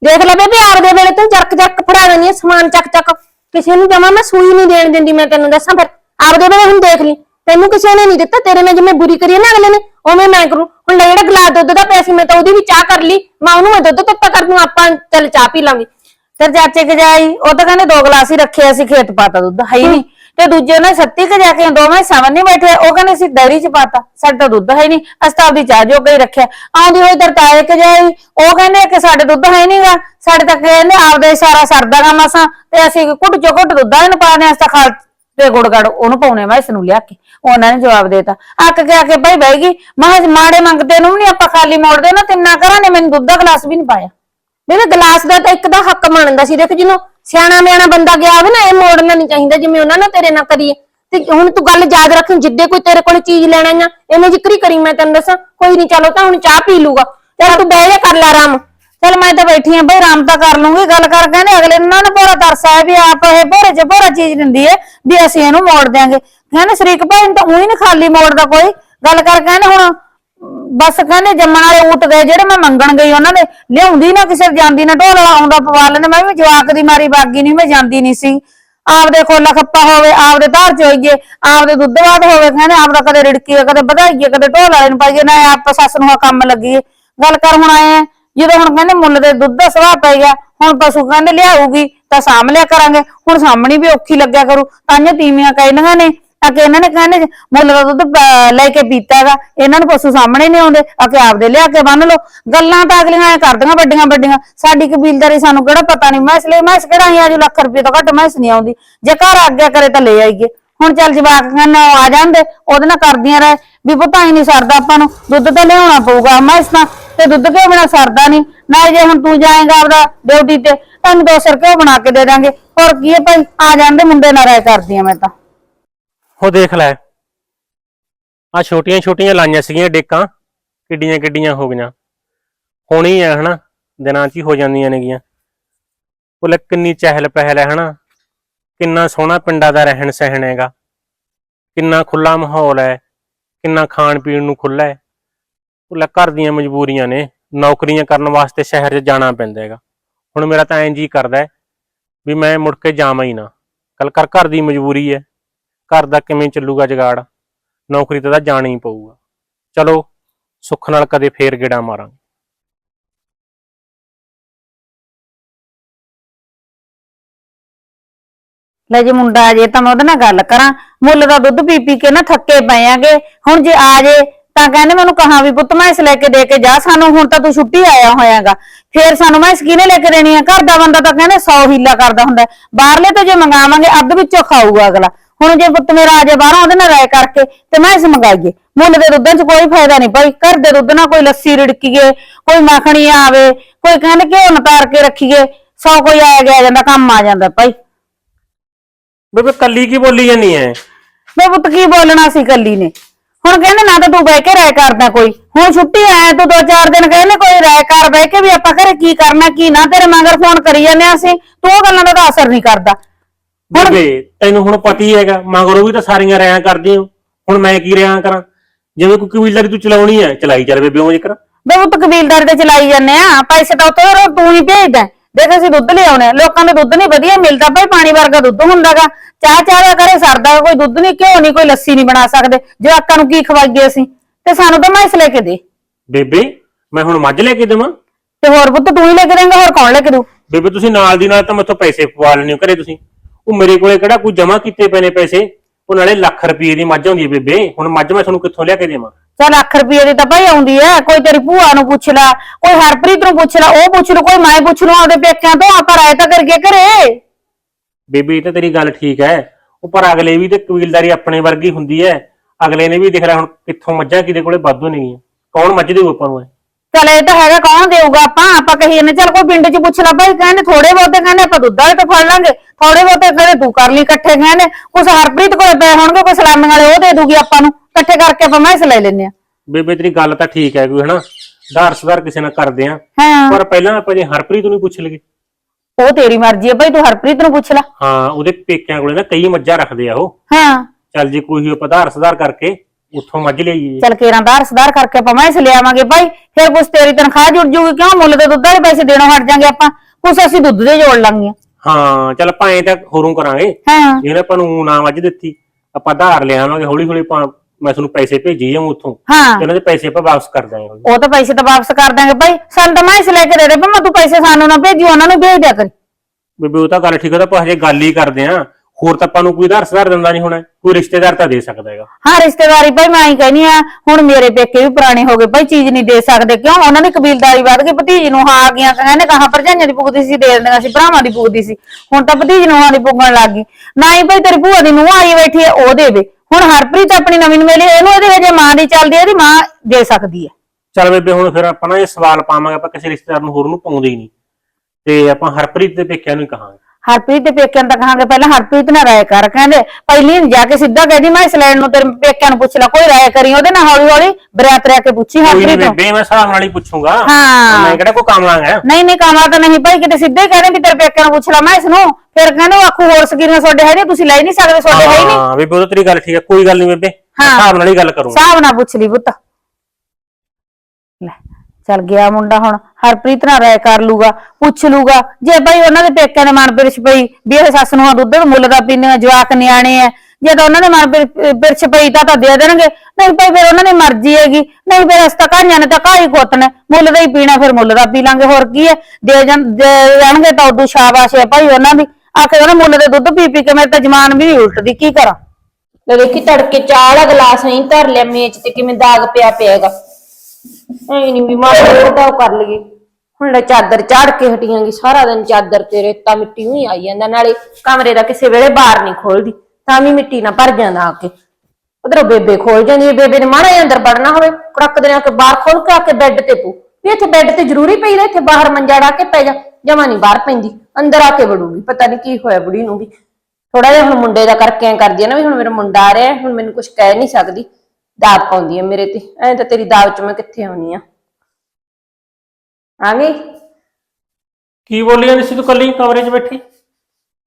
ਦੇਖ ਲੈ ਬੇਬੇ ਆਪਦੇ ਵੇਲੇ ਤੂੰ ਜਰਕ ਜਰਕ ਫੜਾ ਦਿੰਦੀ ਸਮਾਨ ਚੱਕ ਚੱਕ ਕਿਸੇ ਨੂੰ ਜਮਾ ਮੈਂ ਸੂਈ ਨਹੀਂ ਦੇਣ ਦਿੰਦੀ ਮੈਂ ਤੈਨੂੰ ਦੱਸਾਂ ਫਿਰ ਆਪਦੇ ਵੇਲੇ ਹੁਣ ਦੇਖ ਲਈ। ਤੈਨੂੰ ਕਿਸੇ ਨੇ ਨਹੀਂ ਦਿੱਤਾ ਤੇਰੇ ਨਾਲ ਜਿਵੇਂ ਬੁਰੀ ਕਰੀ ਨਾ ਅਗਲੇ ਨੇ ਉਵੇਂ ਮੈਂ ਕਰੂੰ। ਹੁਣ ਲੈ ਜਿਹੜਾ ਗਲਾਸ ਦੁੱਧ ਦਾ ਪਿਆ ਸੀ ਮੈਂ ਤਾਂ ਉਹਦੀ ਵੀ ਚਾਹ ਕਰ ਲਈ। ਮੈਂ ਉਹਨੂੰ ਮੈਂ ਦੁੱਧ ਤੱਤਾ ਕਰ ਦੂੰ ਆਪਾਂ ਚੱਲ ਚਾਹ ਪੀ ਲਾਂਗੇ। ਫਿਰ ਚਾਚੇ ਕੇ ਜਾਈ ਉਹ ਤਾਂ ਕਹਿੰਦੇ ਦੋ ਗਲਾਸ ਹੀ ਰੱਖੇ ਅਸੀਂ ਖੇਤ ਪਾਤਾ ਦੁੱਧ ਹੈ ਹੀ। ਨਹੀਂ। ਤੇ ਦੂਜੇ ਨੇ ਸੱਤੀ ਕੇ ਜਾ ਕੇ ਦੋਵੇਂ ਸਾਹਮਣੇ ਨਹੀਂ ਬੈਠੇ, ਉਹ ਕਹਿੰਦੇ ਸੀ ਡੈਰੀ ਚ ਪਾਤਾ, ਸਾਡਾ ਤਾਂ ਦੁੱਧ ਹੈ ਨਹੀਂ, ਅਸੀਂ ਤਾਂ ਆਪਦੀ ਚਾਹ ਜੋਗਾ ਹੀ ਰੱਖਿਆ। ਆਉਂਦੀ ਹੋਈ ਤਰਤਾਏ ਕੇ ਜਾਈ, ਉਹ ਕਹਿੰਦੇ ਕਿ ਸਾਡੇ ਦੁੱਧ ਹੈ ਨਹੀਂਗਾ, ਸਾਡੇ ਤਾਂ ਕਹਿੰਦੇ ਆਪਦੇ ਸਾਰਾ ਸਰਦਾ ਗਾ ਮਸਾਂ, ਤੇ ਅਸੀਂ ਕੁੱਟ ਚੋ ਘੁੱਟ ਦੁੱਧ ਨੂੰ ਪਾਣੇ ਅਸੀਂ ਤਾਂ ਖਾਲ ਤੇ ਗੁੜਗੜ ਉਹਨੂੰ ਪਾਉਣੇ ਮੈਂ ਇਸ ਨੂੰ ਲਿਆ ਕੇ, ਉਹਨਾਂ ਨੇ ਜਵਾਬ ਦੇਤਾ। ਅੱਕ ਕੇ ਆ ਕੇ ਭਾਈ ਬਹਿ ਗਈ, ਮੈਂ ਕਿਹਾ ਮਾੜੇ ਮੰਗਦੇ ਨੂੰ ਵੀ ਨਹੀਂ ਆਪਾਂ ਖਾਲੀ ਮੋੜਦੇ ਨਾ, ਤਿੰਨਾ ਘਰਾਂ ਨੇ ਮੈਨੂੰ ਦੁੱਧ ਦਾ ਗਲਾਸ ਵੀ ਨਹੀਂ ਪਾਇਆ। ਬੇਬੇ ਗਲਾਸ ਦਾ ਤਾਂ ਇੱਕ ਦਾ ਹੱਕ ਮੰਨਦਾ ਸੀ, ਦੇਖ ਜਿਹਨੂੰ ਸਿਆਣਾ ਮਿਆਣਾ ਬੰਦਾ ਗਿਆ ਹੋਵੇ ਨਾ, ਇਹ ਮੋੜਨਾ ਨਹੀਂ ਚਾਹੀਦਾ ਜਿਵੇਂ ਉਹਨਾਂ ਨੇ ਤੇਰੇ ਨਾਲ ਕਰੀਏ। ਤੇ ਹੁਣ ਤੂੰ ਗੱਲ ਯਾਦ ਰੱਖ, ਜਿੱਦੇ ਕੋਈ ਤੇਰੇ ਕੋਲ ਚੀਜ਼ ਲੈਣਾ ਆ ਇਹਨੇ ਜ਼ਿਕਰੀ ਕਰੀ, ਮੈਂ ਤੈਨੂੰ ਦੱਸਾਂ। ਕੋਈ ਨਹੀਂ, ਚਲੋ ਤਾਂ ਹੁਣ ਚਾਹ ਪੀ ਲੂਗਾ। ਚੱਲ ਤੂੰ ਬਹਿ ਜਾ ਕਰ ਲੈ ਆਰਾਮ। ਚਲ ਮੈਂ ਤਾਂ ਬੈਠੀ ਆਂ, ਬਈ ਆਰਾਮ ਤਾਂ ਕਰ ਲੂੰਗੀ, ਗੱਲ ਕਰ ਕਹਿੰਦੇ ਅਗਲੇ ਨੂੰ, ਨਾ ਪੂਰਾ ਤਰਸ ਆਇਆ ਵੀ ਆਪ ਇਹ ਭੋਰੇ ਚ ਭੋਰਾ ਚੀਜ਼ ਦਿੰਦੀ ਏ, ਵੀ ਅਸੀਂ ਇਹਨੂੰ ਮੋੜ ਦਿਆਂਗੇ। ਕਹਿੰਦੇ, ਸ਼ਰੀਕ ਭਾਈ ਨੂੰ ਤਾਂ ਉਹੀ ਨਹੀਂ ਖਾਲੀ ਮੋੜਦਾ ਕੋਈ। ਗੱਲ ਕਰ ਕਹਿੰਦੇ ਹੁਣ ਬਸ ਕਹਿੰਦੇ ਜੰਮਣ ਵਾਲੇ ਊਟ ਗਏ ਜਿਹੜੇ ਮੈਂ ਮੰਗਣ ਗਈ ਉਹਨਾਂ ਦੇ ਲਿਆਉਂਦੀ ਨਾ ਕਿਸੇ ਦੇ ਜਾਂਦੀ ਨਾ ਢੋਲ ਵਾਲਾ ਆਉਂਦਾ ਪਵਾ ਲੈਂਦੇ ਮੈਂ ਵੀ ਜਵਾਕ ਦੀ ਮਾਰੀ ਬਾਗੀ ਨਹੀਂ ਮੈਂ ਜਾਂਦੀ ਨਹੀਂ ਸੀ। ਆਪਦੇ ਖੋਲਾ ਖੱਪਾ ਹੋਵੇ ਆਪਦੇ ਧਾਰ ਚ ਹੋਈਏ ਆਪਦੇ ਦੁੱਧਵਾਦ ਹੋਵੇ ਕਹਿੰਦੇ ਆਪਦਾ ਕਦੇ ਰਿੜਕੀਏ ਕਦੇ ਵਧਾਈਏ ਕਦੇ ਢੋਲ ਵਾਲੇ ਨੂੰ ਪਾਈਏ ਨਾ ਆਪ ਸੱਸ ਨੂੰ ਆਹ ਕੰਮ ਲੱਗੀਏ ਗੱਲ ਕਰ ਹੁਣ ਆਏ ਆ, ਜਦੋਂ ਹੁਣ ਕਹਿੰਦੇ ਮੁੱਲ ਦੇ ਦੁੱਧ ਦਾ ਸਵਾਹ ਪੈ ਗਿਆ ਹੁਣ ਪਸ਼ੂ ਕਹਿੰਦੇ ਲਿਆਊਗੀ ਤਾਂ ਸਾਂਭ ਲਿਆ ਕਰਾਂਗੇ ਹੁਣ ਸਾਹਮਣੀ ਵੀ ਔਖੀ ਲੱਗਿਆ ਕਰੂ ਤਾਂਹੀਓ ਤੀਵੀਆਂ ਕਹਿੰਦੀਆਂ ਨੇ। ਆ ਕਿ ਇਹਨਾਂ ਨੇ ਕਹਿੰਦੇ ਮੁੱਲ ਦਾ ਦੁੱਧ, ਅਹ, ਲੈ ਕੇ ਪੀਤਾਗਾ ਇਹਨਾਂ ਨੂੰ ਪਸ਼ੂ ਸਾਹਮਣੇ ਨਹੀਂ ਆਉਂਦੇ ਆ ਕਿ ਆਪਦੇ ਲਿਆ ਕੇ ਬੰਨ ਲਓ। ਗੱਲਾਂ ਤਾਂ ਅਗਲੀਆਂ ਐ ਕਰਦੀਆਂ, ਵੱਡੀਆਂ ਵੱਡੀਆਂ। ਸਾਡੀ ਕਬੀਲਦਾਰੀ ਸਾਨੂੰ ਕਿਹੜਾ ਪਤਾ ਨਹੀਂ, ਮੈਂ ਇਸ ਲਈ, ਮੈਂ ਇਸ ਕਿਹੜਾ ਹੀ ਆਜੂ ਲੱਖ ਰੁਪਏ ਤੋਂ ਘੱਟ ਮੈਂ ਇਸ ਨਹੀਂ ਆਉਂਦੀ। ਜੇ ਘਰ ਆਗਿਆ ਕਰੇ ਤਾਂ ਲੈ ਆਈਏ। ਹੁਣ ਚੱਲ ਜਵਾਕ ਕਹਿੰਦਾ ਉਹ ਆ ਜਾਂਦੇ, ਉਹਦੇ ਨਾਲ ਕਰਦੀਆਂ ਰਹਿ। ਵੀ ਪਤਾ ਹੀ ਨਹੀਂ ਸਰਦਾ ਆਪਾਂ ਨੂੰ, ਦੁੱਧ ਤਾਂ ਲਿਆਉਣਾ ਪਊਗਾ, ਮੈਂ ਇਸ ਤਾਂ, ਤੇ ਦੁੱਧ ਘਿਓ ਬਿਨਾ ਸਰਦਾ ਨਹੀਂ ਨਾ ਜੇ ਹੁਣ ਤੂੰ ਜਾਏਗਾ ਆਪਦਾ ਡਿਊਟੀ ਤੇ ਤੁਹਾਨੂੰ ਦੋ ਸਿਰ ਕਿਉਂ ਬਣਾ ਕੇ ਦੇ ਦਾਂਗੇ। ਹੋਰ ਕੀ ਹੈ ਭਾਈ, ਆ ਜਾਂਦੇ ਮੁੰਡੇ ਨਾਲ ਰਾਇ ਕਰਦੀ ਆ ਮੈਂ ਤਾਂ। ਉਹ ਦੇਖ ਲੈ। ਆ ਛੋਟੀਆਂ ਛੋਟੀਆਂ ਲਾਈਆਂ ਸੀਗੀਆਂ ਡੇਕਾਂ। ਕਿੱਡੀਆਂ ਕਿੱਡੀਆਂ ਹੋ ਗਈਆਂ। ਹੋਣੀ ਆ, ਹਨਾ? ਦਿਨਾਂ 'ਚ ਹੀ ਹੋ ਜਾਂਦੀਆਂ ਨੇਗੀਆਂ। ਉਹ ਲੈ ਕਿੰਨੀ ਚਹਿਲ ਪਹਿਲ ਹੈ ਹਨਾ? ਕਿੰਨਾ ਸੋਹਣਾ ਪਿੰਡਾਂ ਦਾ ਰਹਿਣ ਸਹਿਣ ਹੈਗਾ। ਕਿੰਨਾ ਖੁੱਲਾ ਮਾਹੌਲ ਹੈ। ਕਿੰਨਾ ਖਾਣ ਪੀਣ ਨੂੰ ਖੁੱਲਾ ਹੈ। ਉਹ ਲੈ ਘਰ ਦੀਆਂ ਮਜਬੂਰੀਆਂ ਨੇ। ਨੌਕਰੀਆਂ ਕਰਨ ਵਾਸਤੇ ਸ਼ਹਿਰ 'ਚ ਜਾਣਾ ਪੈਂਦਾ ਹੈਗਾ। ਹੁਣ ਮੇਰਾ ਤਾਂ ਐਂ ਜੀ ਕਰਦਾ ਵੀ ਮੈਂ ਮੁੜ ਕੇ ਜਾਵਾਂ ਹੀ ਨਾ। ਕੱਲ ਕਰ ਘਰ ਦੀ ਮਜਬੂਰੀ ਹੈ। ਘਰ ਦਾ ਕਿਵੇਂ ਚੱਲੂਗਾ ਜਗਾੜ? ਨੌਕਰੀ ਤੇ ਤਾਂ ਜਾਣਾ ਹੀ ਪਊਗਾ। ਚਲੋ, ਸੁੱਖ ਨਾਲ ਕਦੇ ਫੇਰ ਗੇੜਾ ਮਾਰਾਂਗੇ। ਲੈ ਜੇ ਮੁੰਡਾ ਆ ਜੇ ਤਾਂ ਮੈਂ ਉਹਦੇ ਨਾਲ ਗੱਲ ਕਰਾਂ। ਮੁੱਲ ਦਾ ਦੁੱਧ ਪੀ ਪੀ ਕੇ ਨਾ ਥੱਕੇ ਪਏ ਆਂਗੇ। ਹੁਣ ਜੇ ਆ ਜੇ, ਤਾਂ ਕਹਿੰਦੇ ਮੈਨੂੰ ਕਹਾ ਵੀ ਪੁੱਤ ਮੈਂ ਇਸ ਲੈ ਕੇ ਦੇ ਕੇ ਜਾ। ਸਾਨੂੰ ਹੁਣ ਤਾਂ ਤੂੰ ਛੁੱਟੀ ਆਇਆ ਹੋਇਆਗਾ। ਫੇਰ ਸਾਨੂੰ ਮੈਂ ਇਸ ਕਿਹਨੇ ਲੈ ਕੇ ਦੇਣੀ ਆ? ਘਰ ਦਾ ਬੰਦਾ ਤਾਂ ਕਹਿੰਦੇ 100 ਹੀਲਾ ਕਰਦਾ ਹੁੰਦਾ। ਬਾਹਰਲੇ ਤੋਂ ਜੇ ਮੰਗਾਵਾਂਗੇ, ਅੱਧ ਵਿੱਚੋਂ ਖਾਊਗਾ ਅਗਲਾ। ਹੁਣ ਜੇ ਪੁੱਤ ਮੇਰਾ ਆ ਜੇ ਬਾਹਰੋਂ ਉਹਦੇ ਨਾਲ ਰਾਇ ਕਰਕੇ ਤੇ ਮੈਂ ਇਸ ਮੰਗਾਈਏ। ਮੁੱਲ ਦੇ ਦੁੱਧਾਂ 'ਚ ਕੋਈ ਫਾਇਦਾ ਨਹੀਂ ਭਾਈ। ਘਰ ਦੇ ਦੁੱਧ ਨਾਲ ਕੋਈ ਲੱਸੀ ਰਿੜਕੀਏ ਕੋਈ ਮੱਖਣੀ ਆਵੇ ਕੋਈ ਕਹਿੰਦੇ ਘਿਓ ਨਤਾਰ ਕੇ ਰੱਖੀਏ ਸੌ ਕੋਈ ਆਇਆ ਗਿਆ ਜਾਂਦਾ ਕੰਮ ਆ ਜਾਂਦਾ ਭਾਈ। ਬੇਬੇ ਕੱਲੀ ਕੀ ਬੋਲੀ ਜਾਨੀ ਐ? ਮੈਂ ਪੁੱਤ ਕੀ ਬੋਲਣਾ ਸੀ ਕੱਲੀ ਨੇ? ਹੁਣ ਕਹਿੰਦੇ ਨਾ ਤਾਂ ਤੂੰ ਬਹਿ ਕੇ ਰਾਇ ਕਰਦਾ ਕੋਈ। ਹੁਣ ਛੁੱਟੀ ਆਇਆ ਤੂੰ ਦੋ ਚਾਰ ਦਿਨ ਕਹਿੰਦੇ ਕੋਈ ਰਾਇ ਕਰ ਬਹਿ ਕੇ ਵੀ ਆਪਾਂ ਘਰੇ ਕੀ ਕਰਨਾ ਕੀ ਨਾ ਤੇਰੇ ਮਗਰ ਫੋਨ ਕਰੀ ਜਾਂਦੇ ਹਾਂ ਅਸੀਂ। ਤੂੰ ਉਹ ਗੱਲਾਂ ਦਾ ਤਾਂ ਅਸਰ ਨਹੀਂ ਕਰਦਾ। ਬੇਬੇ ਤੈਨੂੰ ਹੁਣ ਪਤਾ ਹੀ ਹੈਗਾ ਮਗਰੋਂ ਵੀ ਤਾਂ ਸਾਰੀਆਂ ਰਿਆਂ ਕਰਦੀ ਹੋ ਹੁਣ ਮੈਂ ਕੀ ਰਿਆਂ ਕਰਾਂ? ਜਿਵੇਂ ਕੋਈ ਕਬੀਲਦਾਰੀ ਤੂੰ ਚਲਾਉਣੀ ਐ ਚਲਾਈ ਚੱਲ ਬੇਬੇ ਉਹ ਜਿਕਰ ਬੇ ਪੁੱਤ ਕਬੀਲਦਾਰ ਤੇ ਚਲਾਈ ਜਾਂਦੇ ਆ ਪੈਸੇ ਤਾਂ ਉੱਥੇ ਰੋ- ਤੂੰ ਹੀ ਭੇਜਦਾ ਦੇਖ ਅਸੀਂ ਦੁੱਧ ਲਿਆਉਣੇ। ਲੋਕਾਂ ਨੂੰ ਦੁੱਧ ਨਹੀਂ ਵਧੀਆ ਮਿਲਦਾ ਭਾਈ ਪਾਣੀ ਵਰਗਾ ਦੁੱਧ ਹੁੰਦਾਗਾ। ਚਾਹ ਚਾਹ ਦਾ ਕਰੇ ਸਰਦਾ ਕੋਈ ਦੁੱਧ ਨਹੀਂ ਘਿਓ ਨਹੀਂ ਕੋਈ ਲੱਸੀ ਨਹੀਂ ਬਣਾ ਸਕਦੇ। ਜਵਾਕਾਂ ਨੂੰ ਕੀ ਖਵਾਈਏ ਅਸੀਂ? ਤੇ ਸਾਨੂੰ ਤਾਂ ਮੈਂ ਇਸ ਲੈ ਕੇ ਦੇ। ਬੇਬੇ ਮੈਂ ਹੁਣ ਮੱਝ ਲੈ ਕੇ ਦੇਵਾਂ? ਤੇ ਹੋਰ ਪੁੱਤ ਤੂੰ ਹੀ ਲੈ ਕੇ ਦੇਂਗਾ ਹੋਰ ਕੌਣ ਲੈ ਕੇ ਦੂ ਬੇਬੇ ਤੁਸੀਂ ਨਾਲ ਦੀ ਨਾਲ ਤਾਂ ਮੈਥੋਂ ਪੈਸੇ ਪਵਾ ਲੈਣੇ ਹੋ ਘਰੇ ਤੁਸੀਂ। ਉਹ ਮੇਰੇ ਕੋਲੇ ਕਿਹੜਾ ਕੋਈ ਜਮਾ ਕੀਤੇ ਪਏ ਨੇ ਪੈਸੇ? ਉਹ ਨਾਲੇ ਲੱਖ ਰੁਪਏ ਦੀ ਮੱਝ ਹੁੰਦੀ ਹੈ ਬੇਬੇ। ਹੁਣ ਮੱਝ ਮੈਂ ਤੁਹਾਨੂੰ ਕਿੱਥੋਂ ਲਿਆ ਕੇ ਦੇਵਾਂ? ਚੱਲ ਲੱਖ ਰੁਪਏ ਦੀ ਤਾਂ ਭਾਈ ਆਉਂਦੀ ਐ ਕੋਈ ਤੇਰੀ ਭੂਆ ਨੂੰ ਪੁੱਛ ਲੈ ਕੋਈ ਹਰਪ੍ਰੀਤ ਨੂੰ ਪੁੱਛ ਲੈ ਉਹ ਪੁੱਛ ਲੂ ਕੋਈ ਮੈਂ ਪੁੱਛ ਲੂ ਆਪਦੇ ਪੇਕਿਆਂ ਤੋਂ ਆਪਾਂ ਰਾਇ ਤਾਂ ਕਰਕੇ ਘਰੇ। ਬੇਬੇ ਇਹ ਤਾਂ ਤੇਰੀ ਗੱਲ ਠੀਕ ਹੈ। ਉਹ ਪਰ ਅਗਲੇ ਵੀ ਤੇ ਕਬੀਲਦਾਰੀ ਆਪਣੇ ਵਰਗੀ ਹੁੰਦੀ ਹੈ। ਅਗਲੇ ਨੇ ਵੀ ਦੇਖ ਰਿਹਾ ਹੁਣ ਕਿੱਥੋਂ ਮੱਝਾਂ ਕਿਹਦੇ ਕੋਲੇ ਵਾਧੂ ਨਹੀਂ ਹੈ ਕੌਣ ਮੱਝ ਦੇਊ ਆਪਾਂ ਨੂੰ ਇਹ? ਚੱਲ ਇਹ ਤਾਂ ਹੈਗਾ ਕੌਣ ਦੇਊਗਾ ਆਪਾਂ? ਆਪਾਂ ਕਹੀਏ ਨੇ ਚੱਲ ਕੋਈ ਪਿੰਡ 'ਚ ਪੁੱਛ ਲੈ ਭਾਈ ਕਹਿੰਦੇ ਥੋੜੇ ਬਹੁਤੇ ਕਹਿੰਦੇ ਆਪਾਂ ਦੁੱਧ ਵਾਲੇ ਤੋਂ ਫੜ ਲਾਂਗੇ। ਥੋੜੇ ਬਹੁਤੇ ਕਹਿੰਦੇ ਤੂੰ ਕਰ ਲਈ ਇਕੱਠੇ ਕਹਿੰਦੇ ਕੁਛ ਹਰਪ੍ਰੀਤ ਕੋਲੇ ਪਏ ਹੋਣਗੇ ਕੋਈ ਸਲਾਮੀ ਵਾਲੇ ਉਹ ਦੇ ਦੂਗੀ ਆਪਾਂ ਨੂੰ। ਇਕੱਠੇ ਕਰਕੇ ਆਪਾਂ ਮੈਸ ਲੈ ਲੈਨੇ ਆ ਬੇਬੇ ਤੇਰੀ ਗੱਲ ਤਾਂ ਠੀਕ ਹੈ ਕੋਈ ਹਨਾ? ਧਾਰ ਸੁਧਾਰ ਕਿਸੇ ਨਾਲ ਕਰਦੇ ਆ ਹਾਂ। ਪਰ ਪਹਿਲਾਂ ਆਪਾਂ ਜੇ ਹਰਪ੍ਰੀਤ ਨੂੰ ਹੀ ਪੁੱਛ ਲਈਏ। ਉਹ ਤੇਰੀ ਮਰਜ਼ੀ ਹੈ ਭਾਈ ਤੂੰ ਹਰਪ੍ਰੀਤ ਨੂੰ ਪੁੱਛ ਲੈ। ਹਾਂ ਉਹਦੇ ਪੇਕਿਆਂ ਕੋਲੇ ਨਾ ਕਈ ਮੱਝਾਂ ਰੱਖਦੇ ਆ ਉਹ। ਹਾਂ। ਚੱਲ ਜੇ ਕੋਈ ਆਪਾਂ ਧਾਰ ਸੁਧਾਰ ਕਰਕੇ ਉੱਥੋਂ ਮੱਝ ਲਈਏ ਚੱਲ ਕੇਰਾਂ ਦਾ ਸੁਧਾਰ ਕਰਕੇ ਆਪਾਂ ਮੈਸ ਲੈ ਆਵਾਂਗੇ ਭਾਈ। ਫਿਰ ਕੁਛ ਤੇਰੀ ਤਨਖਾਹ ਜੁੜ ਜੂਗੀ ਕਿਉਂ ਮੁੱਲ ਦੇ ਦੁੱਧ ਵਾਲੇ ਪੈਸੇ ਦੇਣੋਂ ਹਟ ਜਾਾਂਗੇ ਆਪਾਂ? ਕੁਛ ਅਸੀਂ ਦੁੱਧ ਦੇ ਜੋੜ ਲਾਂਗੇ ਹਾਂ ਚੱਲ ਆਪਾਂ ਐਂ ਤਾਂ ਹੋਰੋਂ ਕਰਾਂਗੇ। ਹਾਂ। ਜਿਹਨੇ ਆਪਾਂ ਨੂੰ ਨਾ ਮੱਝ ਦਿੱਤੀ ਆਪਾਂ ਧਾਰ ਲਿਆਵਾਂਗੇ ਹੌਲੀ ਹੌਲੀ ਆਪਾਂ ਮੈਂ ਤੁਹਾਨੂੰ ਪੈਸੇ ਭੇਜੀ ਜਾਊਂ ਉੱਥੋਂ। ਹਾਂ। ਤੇ ਉਹਨਾਂ ਦੇ ਪੈਸੇ ਆਪਾਂ ਵਾਪਸ ਕਰ ਦਾਂਗੇ ਉਹ ਤਾਂ ਪੈਸੇ ਤਾਂ ਵਾਪਸ ਕਰ ਦਾਂਗੇ ਭਾਈ। ਸਾਨੂੰ ਤਾਂ ਮੈਸ ਲੈ ਕੇ ਦੇ ਦੇ ਭਾਵੇਂ ਤੂੰ ਪੈਸੇ ਸਾਨੂੰ ਨਾ ਭੇਜੀ ਉਹਨਾਂ ਨੂੰ ਭੇਜ ਦਿਆ ਕਰੀ। ਬੇਬੇ ਉਹ ਤਾਂ ਗੱਲ ਠੀਕ ਹੈ ਤਾਂ ਆਪਾਂ ਹਜੇ ਗੱਲ ਹੀ ਕਰਦੇ ਆ। ਹੋਰ ਤਾਂ ਆਪਾਂ ਨੂੰ ਕੋਈ ਧਾਰ ਸੁਧਾਰ ਦਿੰਦਾ ਨਹੀਂ ਹੋਣਾ ਕੋਈ ਰਿਸ਼ਤੇਦਾਰ ਤਾਂ ਦੇ ਸਕਦਾ ਹੈਗਾ। ਹਾਂ ਰਿਸ਼ਤੇਦਾਰੀ ਭਾਈ ਮੈਂ ਹੀ ਕਹਿਨੀ ਆ ਹੁਣ ਮੇਰੇ ਪੇਕੇ ਵੀ ਪੁਰਾਣੇ ਹੋ ਗਏ ਭਾਈ ਚੀਜ਼ ਨਹੀਂ ਦੇ ਸਕਦੇ ਕਿਉਂ? ਉਹਨਾਂ ਦੀ ਕਬੀਲਦਾਰੀ ਵੱਧ ਗਈ ਭਤੀਜ ਨੂੰ ਹਾਂ ਆ ਗਈਆਂ ਕਹਿੰਦੇ ਕਹਾ ਭਰਜਾਈਆਂ ਦੀ ਪੁੱਗਦੀ ਸੀ ਦੇ ਦਿੰਦੀਆਂ ਸੀ ਭਰਾਵਾਂ ਦੀ ਪੁੱਗਦੀ ਸੀ। ਹੁਣ ਤਾਂ ਭਤੀਜ ਨੂੰ ਦੀ ਪੁੱਗਣ ਲੱਗ ਗਈ। ਨਾ ਹੀ ਭਾਈ ਤੇਰੀ ਭੂਆ ਦੀ ਨੂੰ ਆਈ ਬੈਠੀ ਹੈ ਉਹ ਦੇਵੇ। ਹੁਣ ਹਰਪ੍ਰੀਤ ਆਪਣੀ ਨਵੀਂ ਨਵੇਲੀ ਇਹਨੂੰ ਇਹਦੇ ਹਜੇ ਮਾਂ ਦੀ ਚੱਲਦੀ ਹੈ ਇਹਦੀ ਮਾਂ ਦੇ ਸਕਦੀ ਹੈ। ਚੱਲ ਬੇਬੇ ਹੁਣ ਫਿਰ ਆਪਾਂ ਨਾ ਇਹ ਸਵਾਲ ਪਾਵਾਂਗੇ ਆਪਾਂ ਕਿਸੇ ਰਿਸ਼ਤੇਦਾਰ ਨੂੰ ਹੋਰ ਨੂੰ ਪਾਉਂਦੇ ਹੀ ਨਹੀਂ। ਤੇ ਆਪਾਂ ਹਰਪ੍ਰੀਤ ਦੇ ਪੇਕਿਆਂ ਨੂੰ ਹੀ ਕਹਾਂਗੇ। ਹਰਪ੍ਰੀਤ ਦੇ ਪੇਕਿਆਂ ਤਾਂ ਕਹਾਂਗੇ ਪਹਿਲਾਂ ਹਰਪ੍ਰੀਤ ਨਾਲ ਰਾਏ ਕਰ ਕਹਿੰਦੇ ਪਹਿਲੀ ਜਾ ਕੇ ਸਿੱਧਾ ਕਹਿਦੀ ਮੈਂ ਇਸ ਲੈਣ ਨੂੰ ਤੇਰੇ ਪੇਕਿਆਂ ਨੂੰ ਪੁੱਛ ਲੈ ਕੋਈ ਰਾਏ ਕਰੀ ਉਹਦੇ ਨਾਲ ਹੌਲੀ ਹੌਲੀ ਬਰਾਤ ਰਿਆ ਕੇ ਪੁੱਛੀ ਕੋਈ ਨੀ ਹਰਪ੍ਰੀਤ ਨੂੰ। ਬੇਬੇ ਮੈਂ ਹਿਸਾਬ ਨਾਲ ਹੀ ਪੁੱਛੂੰਗਾ। ਹਾਂ। ਮੈਂ ਕਿਹੜਾ ਕੋਈ ਕੰਮ ਲਾਂਗਾ ਨਹੀਂ ਨਹੀਂ ਕਾਮਾ ਤਾਂ ਨਹੀਂ ਭਾਈ ਕਿਤੇ ਸਿੱਧੇ ਹੀ ਕਹਿੰਦੇ ਵੀ ਤੇਰੇ ਪੇਕਿਆਂ ਨੂੰ ਪੁੱਛ ਲਾ ਮੈਂ ਇਸ ਨੂੰ ਫਿਰ ਕਹਿੰਦੇ ਉਹ ਆਖੂ ਹੋਰ ਸਕੀਰੀਆਂ ਤੁਹਾਡੇ ਹੈ ਨਹੀਂ ਤੁਸੀਂ ਲੈ ਨਹੀਂ ਸਕਦੇ ਤੁਹਾਡੇ ਹੈ ਹੀ ਨਹੀਂ ਹਾਂ ਬੇਬੇ ਉਹ ਤਾਂ ਤੇਰੀ ਗੱਲ ਠੀਕ ਹੈ ਕੋਈ ਗੱਲ ਨਹੀਂ ਬੇਬੇ ਮੈਂ ਹਾਂ। ਹਿਸਾਬ ਨਾਲ ਹੀ ਗੱਲ ਕਰੂੰਗਾ। ਹਿਸਾਬ ਨਾਲ ਪੁੱਛ ਲਈ ਪੁੱਤ। ਲੈ। ਚੱਲ ਗਿਆ ਮੁੰਡਾ ਹੁਣ, ਹਰਪ੍ਰੀਤ ਨਾਲ ਰਾਏ ਕਰ ਲੂਗਾ, ਪੁੱਛ ਲੂਗਾ। ਜੇ ਭਾਈ ਉਹਨਾਂ ਦੇ ਪੇਕਿਆਂ ਦੇ ਮਨ ਪਿਰਛ ਪਈ, ਵੀ ਇਹ ਸੱਸ ਨੂੰ ਆ ਦੁੱਧ ਮੁੱਲ ਦਾ ਪੀਂਦੀਆਂ ਜਵਾਕ ਨਿਆਣੇ ਐ ਜੇ ਤਾਂ ਉਹਨਾਂ ਦੇ ਮਨ ਪਿਰ- ਪਿਰਛ ਪਈ ਤਾਂ ਤਾਂ ਦੇ ਦੇਣਗੇ। ਨਹੀਂ ਭਾਈ ਫਿਰ ਉਹਨਾਂ ਦੀ ਮਰਜ਼ੀ ਹੈਗੀ। ਨਹੀਂ ਫਿਰ ਅਸਤਾ ਘਾਈਆਂ ਨੇ ਤਾਂ ਕਾਹੀ ਕੁੱਤ ਨੇ ਮੁੱਲ ਦਾ ਹੀ ਪੀਣਾ, ਫਿਰ ਮੁੱਲ ਦਾ ਪੀ ਲਾਂਗੇ। ਹੋਰ ਕੀ ਹੈ? ਦੇ ਜਾਣ, ਦੇ ਜਾਣਗੇ ਤਾਂ ਉਦੋਂ ਸ਼ਾਬਾਸ਼ ਹੈ ਭਾਈ ਉਹਨਾਂ ਦੀ। ਆਖੇ ਉਹਨਾਂ ਮੁੱਲ ਦੇ ਦੁੱਧ ਪੀ ਪੀ ਕੇ, ਮੇਰੇ ਤਾਂ ਜਮਾਨ ਵੀ ਨਹੀਂ ਉਲਟਦੀ, ਕੀ ਕਰਾਂ? ਲੈ ਦੇਖੀ ਤੜਕੇ ਚਾਹ ਵਾਲਾ ਗਲਾਸ ਨਹੀਂ ਧਰ ਲਿਆ, ਮੇਜ਼ ਤੇ ਕਿਵੇਂ ਦਾਗ ਪਿਆ ਪਿਆਗਾ ਐ ਨਹੀਂ ਵੀ ਮਾੜਾ ਮੋਟਾ ਕਰ ਲਈਏ। ਹੁਣ ਲੈ ਚਾਦਰ ਚਾੜ ਕੇ ਹਟੀਆਂਗੀ, ਸਾਰਾ ਦਿਨ ਚਾਦਰ ਤੇ ਰੇਤਾ ਮਿੱਟੀ ਹੋਈ ਆਈ ਜਾਂਦਾ, ਨਾਲੇ ਕਮਰੇ ਦਾ ਕਿਸੇ ਵੇਲੇ ਬਾਹਰ ਨਹੀਂ ਖੋਲਦੀ, ਤਾਂ ਵੀ ਮਿੱਟੀ ਨਾ ਭਰ ਜਾਂਦਾ ਆ ਕੇ। ਉਧਰੋਂ ਬੇਬੇ ਖੋਲ ਜਾਂਦੀ ਹੈ, ਬੇਬੇ ਨੇ ਮਾੜਾ ਜਿਹਾ ਅੰਦਰ ਵੜਨਾ ਹੋਵੇ, ਕੜਕ ਦੇ ਆ ਕੇ ਬਾਹਰ ਖੋਲ ਕੇ ਆ ਕੇ ਬੈੱਡ ਤੇ ਪੂ ਵੀ ਇੱਥੇ ਬੈੱਡ ਤੇ ਜ਼ਰੂਰੀ ਪਈ ਰਹੇ, ਇੱਥੇ ਬਾਹਰ ਮੰਜਾ ਡਾ ਕੇ ਪੈ ਜਾ, ਜਮਾ ਨਹੀਂ ਬਾਹਰ ਪੈਂਦੀ, ਅੰਦਰ ਆ ਕੇ ਵੜੂਗੀ, ਪਤਾ ਨਹੀਂ ਕੀ ਹੋਇਆ ਬੁੜੀ ਨੂੰ ਵੀ। ਥੋੜਾ ਜਿਹਾ ਹੁਣ ਮੁੰਡੇ ਦਾ ਕਰਕੇ ਐ ਕਰਦੀ ਆ ਨਾ ਵੀ ਹੁਣ ਮੇਰਾ ਮੁੰਡਾ ਆ ਰਿਹਾ, ਹੁਣ ਮੈਨੂੰ ਕੁਝ ਕਹਿ ਨਹੀਂ ਸਕਦੀ। ਦਾਬ ਪਾਉਂਦੀ ਆ ਮੇਰੇ ਤੇ। ਐ ਤਾਂ ਤੇਰੀ ਦਾਬ ਚ ਮੈਂ ਕਿੱਥੇ ਆਉਣੀ ਆ? ਆ ਗਈ? ਕੀ ਬੋਲੀ ਜਾਂਦੀ ਸੀ ਤੂੰ ਕੱਲੀ ਕਮਰੇ 'ਚ ਬੈਠੀ?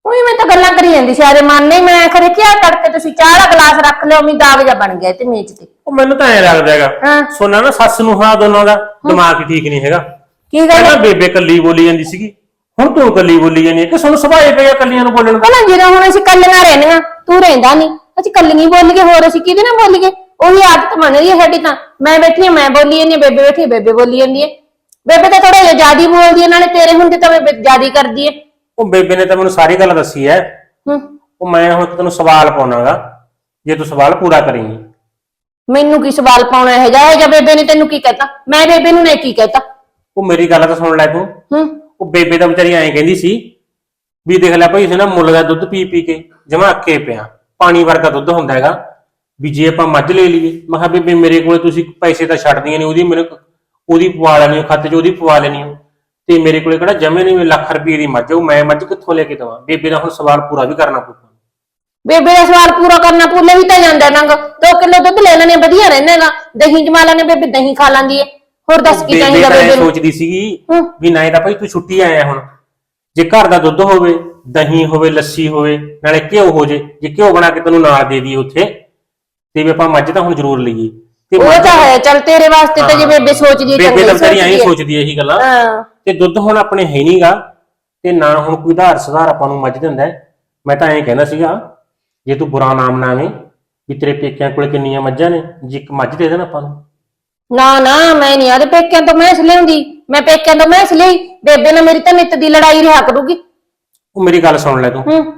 ਉਹੀ ਮੈਂ ਤਾਂ ਗੱਲਾਂ ਕਰੀ ਜਾਂਦੀ ਸੀ ਆਦੇ ਮਨ ਨਹੀਂ ਮੈਂ ਖਰੇ ਕਿਹਾ ਤੜਕੇ ਤੁਸੀਂ ਚਾਹ ਦਾ ਗਲਾਸ ਰੱਖ ਲਿਓ ਮੈਂ ਦਾਗ ਜਾ ਬਣ ਗਿਆ ਤੇ ਮੇਜ਼ ਤੇ। ਉਹ ਮੈਨੂੰ ਤਾਂ ਐ ਲੱਗਦਾ ਹੈਗਾ ਹਾਂ। ਸੋਨਾ ਨਾ ਸੱਸ ਨੂੰ ਹਾਂ ਦੋਨਾਂ ਦਾ ਦਿਮਾਗ ਹੀ ਠੀਕ ਨਹੀਂ ਹੈਗਾ। ਕੀ ਗੱਲ? ਪਹਿਲਾਂ ਬੇਬੇ ਕੱਲੀ ਬੋਲੀ ਜਾਂਦੀ ਸੀਗੀ ਹੁਣ ਤੂੰ ਕੱਲੀ ਬੋਲੀ ਜਾਂਦੀ ਹੈ ਕਿ ਸਾਨੂੰ ਸੁਭਾਏ ਪਿਆ ਕੱਲੀਆਂ ਨੂੰ ਬੋਲਣ ਦਾ? ਪਹਿਲਾਂ ਜਦੋਂ ਹੁਣ ਅਸੀਂ ਕੱਲੀਆਂ ਰਹਿੰਦੀਆਂ ਤੂੰ ਰਹਿੰਦਾ ਨਹੀਂ ਅਸੀਂ ਕੱਲੀਆਂ ਹੀ ਬੋਲ ਗਏ ਹੋਰ ਅਸੀਂ ਕਿਹਦੇ ਨਾਲ ਬੋਲ ਗਏ ਉਹੀ ਆਦਤ ਬਣ ਰਹੀ ਹੈ ਸਾਡੀ ਤਾਂ। ਮੈਂ ਬੈਠੀ ਹਾਂ ਮੈਂ ਬੋਲੀ ਜਾਂਦੀ ਹਾਂ, ਬੇਬੇ ਬੈਠੀ ਹੈ, ਬੇਬੇ ਬੋਲੀ ਜਾਂਦੀ ਹੈ। ਬੇਬੇ ਤਾਂ ਥੋੜਾ ਜਿਹਾ ਜ਼ਿਆਦਾ ਹੀ ਬੋਲਦੀ ਹੈ ਨਾਲੇ ਤੇਰੇ ਹੁੰਦੇ ਤਾਂ ਬੇਬੇ ਜ਼ਿਆਦਾ ਹੀ ਕਰਦੀ ਹੈ। ਉਹ ਬੇਬੇ ਨੇ ਤਾਂ ਮੈਨੂੰ ਸਾਰੀ ਗੱਲ ਦੱਸੀ ਹੈ। ਹੂੰ। ਉਹ ਮੈਂ ਹੁਣ ਤੈਨੂੰ ਸਵਾਲ ਪਾਉਣਾਗਾ ਜੇ ਤੂੰ ਸਵਾਲ ਪੂਰਾ ਕਰੇਂਗੀ। ਮੈਨੂੰ ਕੀ ਸਵਾਲ ਪਾਉਣਾ ਹੈ ਜਾਂ ਜਾਂ ਬੇਬੇ ਨੇ ਤੈਨੂੰ ਕੀ ਕਹਿਤਾ? ਮੈਂ ਬੇਬੇ ਨੂੰ ਨੇ ਕੀ ਕਹਿਤਾ। ਉਹ ਮੇਰੀ ਗੱਲ ਤਾਂ ਸੁਣ ਲੈ ਤੂੰ। ਹੂੰ। ਉਹ ਬੇਬੇ ਤਾਂ ਵਿਚਾਰੀ ਐਂ ਕਹਿੰਦੀ ਸੀ ਵੀ ਦੇਖ ਲੈ ਭਾਈ ਇਸ ਨਾ ਮੁੱਲ ਦਾ ਦੁੱਧ ਪੀ ਪੀ ਕੇ ਜਮਾ ਅੱਕੇ ਪਿਆ। ਪਾਣੀ ਵਰਗਾ ਦੁੱਧ ਹੁੰਦਾ ਹੈਗਾ। ਵੀ ਜੇ ਆਪਾਂ ਮੱਝ ਲੈ ਲਈਏ ਮੈਂ ਕਿਹਾ ਬੇਬੇ ਮੇਰੇ ਕੋਲੇ ਤੁਸੀਂ ਪੈਸੇ ਤਾਂ ਛੱਡਦੀਆਂ ਨੇ ਉਹਦੀ ਮੈਨੂੰ ਉਹਦੀ ਪਵਾ ਲੈਣੀ ਉਹ ਖਾਤੇ 'ਚ ਉਹਦੀ ਪਵਾ ਲੈਣੀ ਉਹ ਤੇ ਮੇਰੇ ਕੋਲੇ ਕਿਹੜਾ ਜਮੇ ਨਹੀਂ ਲੱਖ ਰੁਪਏ ਦੀ ਮੱਝ ਉਹ ਮੈਂ ਮੱਝ ਕਿੱਥੋਂ ਲੈ ਕੇ ਦਵਾਂ? ਬੇਬੇ ਦਾ ਹੁਣ ਸਵਾਲ ਪੂਰਾ ਵੀ ਕਰਨਾ ਪਊਗਾ। ਬੇਬੇ ਦਾ ਸਵਾਲ ਪੂਰਾ ਕਰਨਾ ਭੁੱਲੇ ਵੀ ਤਾਂ ਜਾਂਦਾ ਨੰਗ। 2 ਕਿਲੋ ਦੁੱਧ ਲੈ ਲੈਣੇ ਵਧੀਆ ਰਹਿੰਦਾਗਾ ਦਹੀਂ ਜਮਾ ਲੈਣੇ ਬੇਬੇ ਦਹੀਂ ਖਾ ਲੈਂਦੀ ਹੈ ਹੋਰ ਦੱਸ ਕੀ ਚਾਹੀਦਾ ਬੇਬੇ ਨੂੰ? ਸੋਚਦੀ ਸੀਗੀ। ਵੀ ਨਾ ਤਾਂ ਭਾਈ ਤੂੰ ਛੁੱਟੀ ਆਇਆ ਹੁਣ। ਜੇ ਘਰ ਦਾ ਦੁੱਧ ਹੋਵੇ ਦਹੀਂ ਹੋਵੇ ਲੱਸੀ ਹੋਵੇ ਨਾਲੇ ਘਿਓ ਹੋ ਜੇ ਜੇ ਘਿਓ ਬਣਾ ਕੇ ਤੈਨੂੰ ਨਾਲ ਦੇ ਦਈਏ ਉੱਥੇ ਤੇ ਵੀ ਆਪਾਂ ਮੱਝ ਤਾਂ ਹੁਣ ਜ਼ਰੂਰ ਲਈਏ। ਤੇ ਉਹ ਮੱਝ- ਤਾਂ ਹੈ ਚੱਲ ਤੇਰੇ ਵਾਸਤੇ ਤਾਂ ਜੇ ਬੇਬੇ ਸੋਚਦੀ ਹੈ ਬੇਬੇ ਚੰਗੀ ਤਾਂ ਵਿਚਾਰੀ ਐਂ ਸੋਚਦੀ ਹੈ। ਸੋਚਦੀ ਐ ਇਹੀ ਗੱਲਾਂ। ਹਾਂ। ਤੇ ਦੁੱਧ ਹੁਣ ਆਪਣੇ ਹੈ ਨਹੀਂਗਾ ਤੇ ਨਾ ਹੁਣ ਕੋਈ ਧਾਰ ਸੁਧਾਰ ਆਪਾਂ ਨੂੰ ਮੱਝ ਦਿੰਦਾ ਹੈ। ਮੈਂ ਤਾਂ ਐਂ ਕਹਿੰਦਾ ਸੀਗਾ ਜੇ ਤੂੰ ਬੁਰਾ ਨਾਮ ਨਾ ਆਵੇਂ ਵੀ ਤੇਰੇ ਪੇਕਿਆਂ ਕੋਲ ਕਿੰਨੀਆਂ ਮੱਝਾਂ ਨੇ ਜੇ ਇੱਕ ਮੱਝ ਦੇ ਦੇਣ ਆਪਾਂ ਨੂੰ। ਨਾ ਨਾ ਮੈਂ ਨਹੀਂ ਆਦੇ ਪੇਕਿਆਂ ਤੋਂ ਮੈਸ ਲਿਆਉਂਦੀ। ਮੈਂ ਪੇਕਿਆਂ ਤੋਂ ਮੈਸ ਲਈ। ਬੇਬੇ ਨਾਲ ਮੇਰੀ ਤਾਂ ਨਿੱਤ ਦੀ ਲੜਾਈ ਰਿਹਾ ਕਰੂਗੀ। ਉਹ ਮੇਰੀ ਗੱਲ ਸੁਣ ਲੈ ਤੂੰ। ਹੂੰ।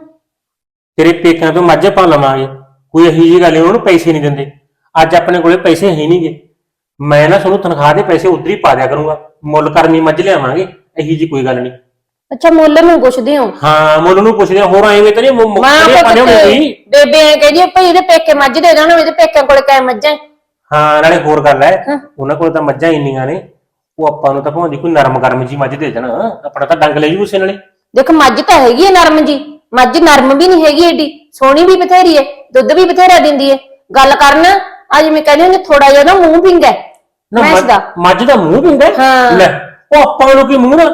ਤੇਰੇ ਪੇਕਿਆਂ ਤੋਂ ਮੱਝ ਆਪਾਂ ਲਵਾਂਗੇ। ਕੋਈ ਇਹੀ ਜੀ ਗੱਲ ਨਹੀਂ ਉਹਨਾਂ ਨੂੰ ਪੈਸੇ ਨਹੀਂ ਦਿੰਦੇ। ਅੱਜ ਆਪਣੇ ਕੋਲੇ ਪੈਸੇ ਹੈ ਨਹੀਂਗੇ ਮੈਂ ਨਾ ਤੁਹਾਨੂੰ ਤਨਖਾਹ ਦੇ ਪੈਸੇ ਉਧਰ ਹੀ ਪਾ ਦਿਆ ਕਰੂੰਗਾ। ਮੁੱਲ ਕਰਮੀ ਮੱਝ ਲਿਆਵਾਂਗੇ ਇਹੀ ਜੀ ਕੋਈ ਗੱਲ ਨਹੀਂ ਅੱਛਾ ਮੁੱਲ ਨੂੰ ਪੁੱਛਦੇ ਹੋ? ਹਾਂ ਮੁੱਲ ਨੂੰ ਪੁੱਛਦੇ ਆ, ਹੋਰ ਐਵੇਂ ਤਾਂ ਨਹੀਂ ਮੁ- ਮੁ- ਮਾਂ ਜਿਹੜੇ ਪੁੱਤ ਪਾਣੇ ਹੋਣੇ ਕੋਈ ਬੇਬੇ ਐ ਕਹਿੰਦੀ ਆ, ਭਈ ਇਹਦੇ ਪੇਕੇ ਮੱਝ ਦੇ ਦੇਣ ਇਹਦੇ ਪੇਕਿਆਂ ਕੋਲ ਕੈ ਮੱਝਾਂ ਹੈ। ਹਾਂ ਨਾਲੇ ਹੋਰ ਗੱਲ ਹੈ। ਉਹਨਾਂ ਕੋਲ ਤਾਂ ਮੱਝਾਂ ਇੰਨੀਆਂ ਨੇ ਉਹ ਆਪਾਂ ਨੂੰ ਤਾਂ ਭਾਵੇਂ ਕੋਈ ਨਰਮ ਗਰਮ ਜੀ ਮੱਝ ਦੇ ਦੇਣ। ਆਪਣਾ ਤਾਂ ਡੰਗ ਲੈ ਜੂ ਉਸੇ ਨਾਲੇ। ਦੇਖ ਮੱਝ ਤਾਂ ਹੈਗੀ ਹੈ ਨਰਮ ਜੀ। ਮੱਝ ਨਰਮ ਵੀ ਨਹੀਂ ਹੈਗੀ ਏਡੀ ਸੋਹਣੀ ਵੀ ਬਥੇਰੀ ਹੈ ਦੁੱਧ ਵੀ ਬਥੇਰਾ ਦਿੰਦੀ ਹੈ ਗੱਲ ਕਰਨ ਅੱਜ ਮੈਂ ਕਹਿੰਦੀ ਹੁੰਦੀ ਥੋੜਾ ਜਿਹਾ ਨਾ ਮੂੰਹ ਪਿੰਗਾ ਨਾ ਮੱਝ- ਦਾ ਮੱਝ ਦਾ ਮੂੰਹ ਪਿੰਦਾ ਹੈ? ਹਾਂ। ਲੈ ਉਹ ਆਪਾਂ ਨੂੰ ਕੀ ਮੂੰਹ ਨਾ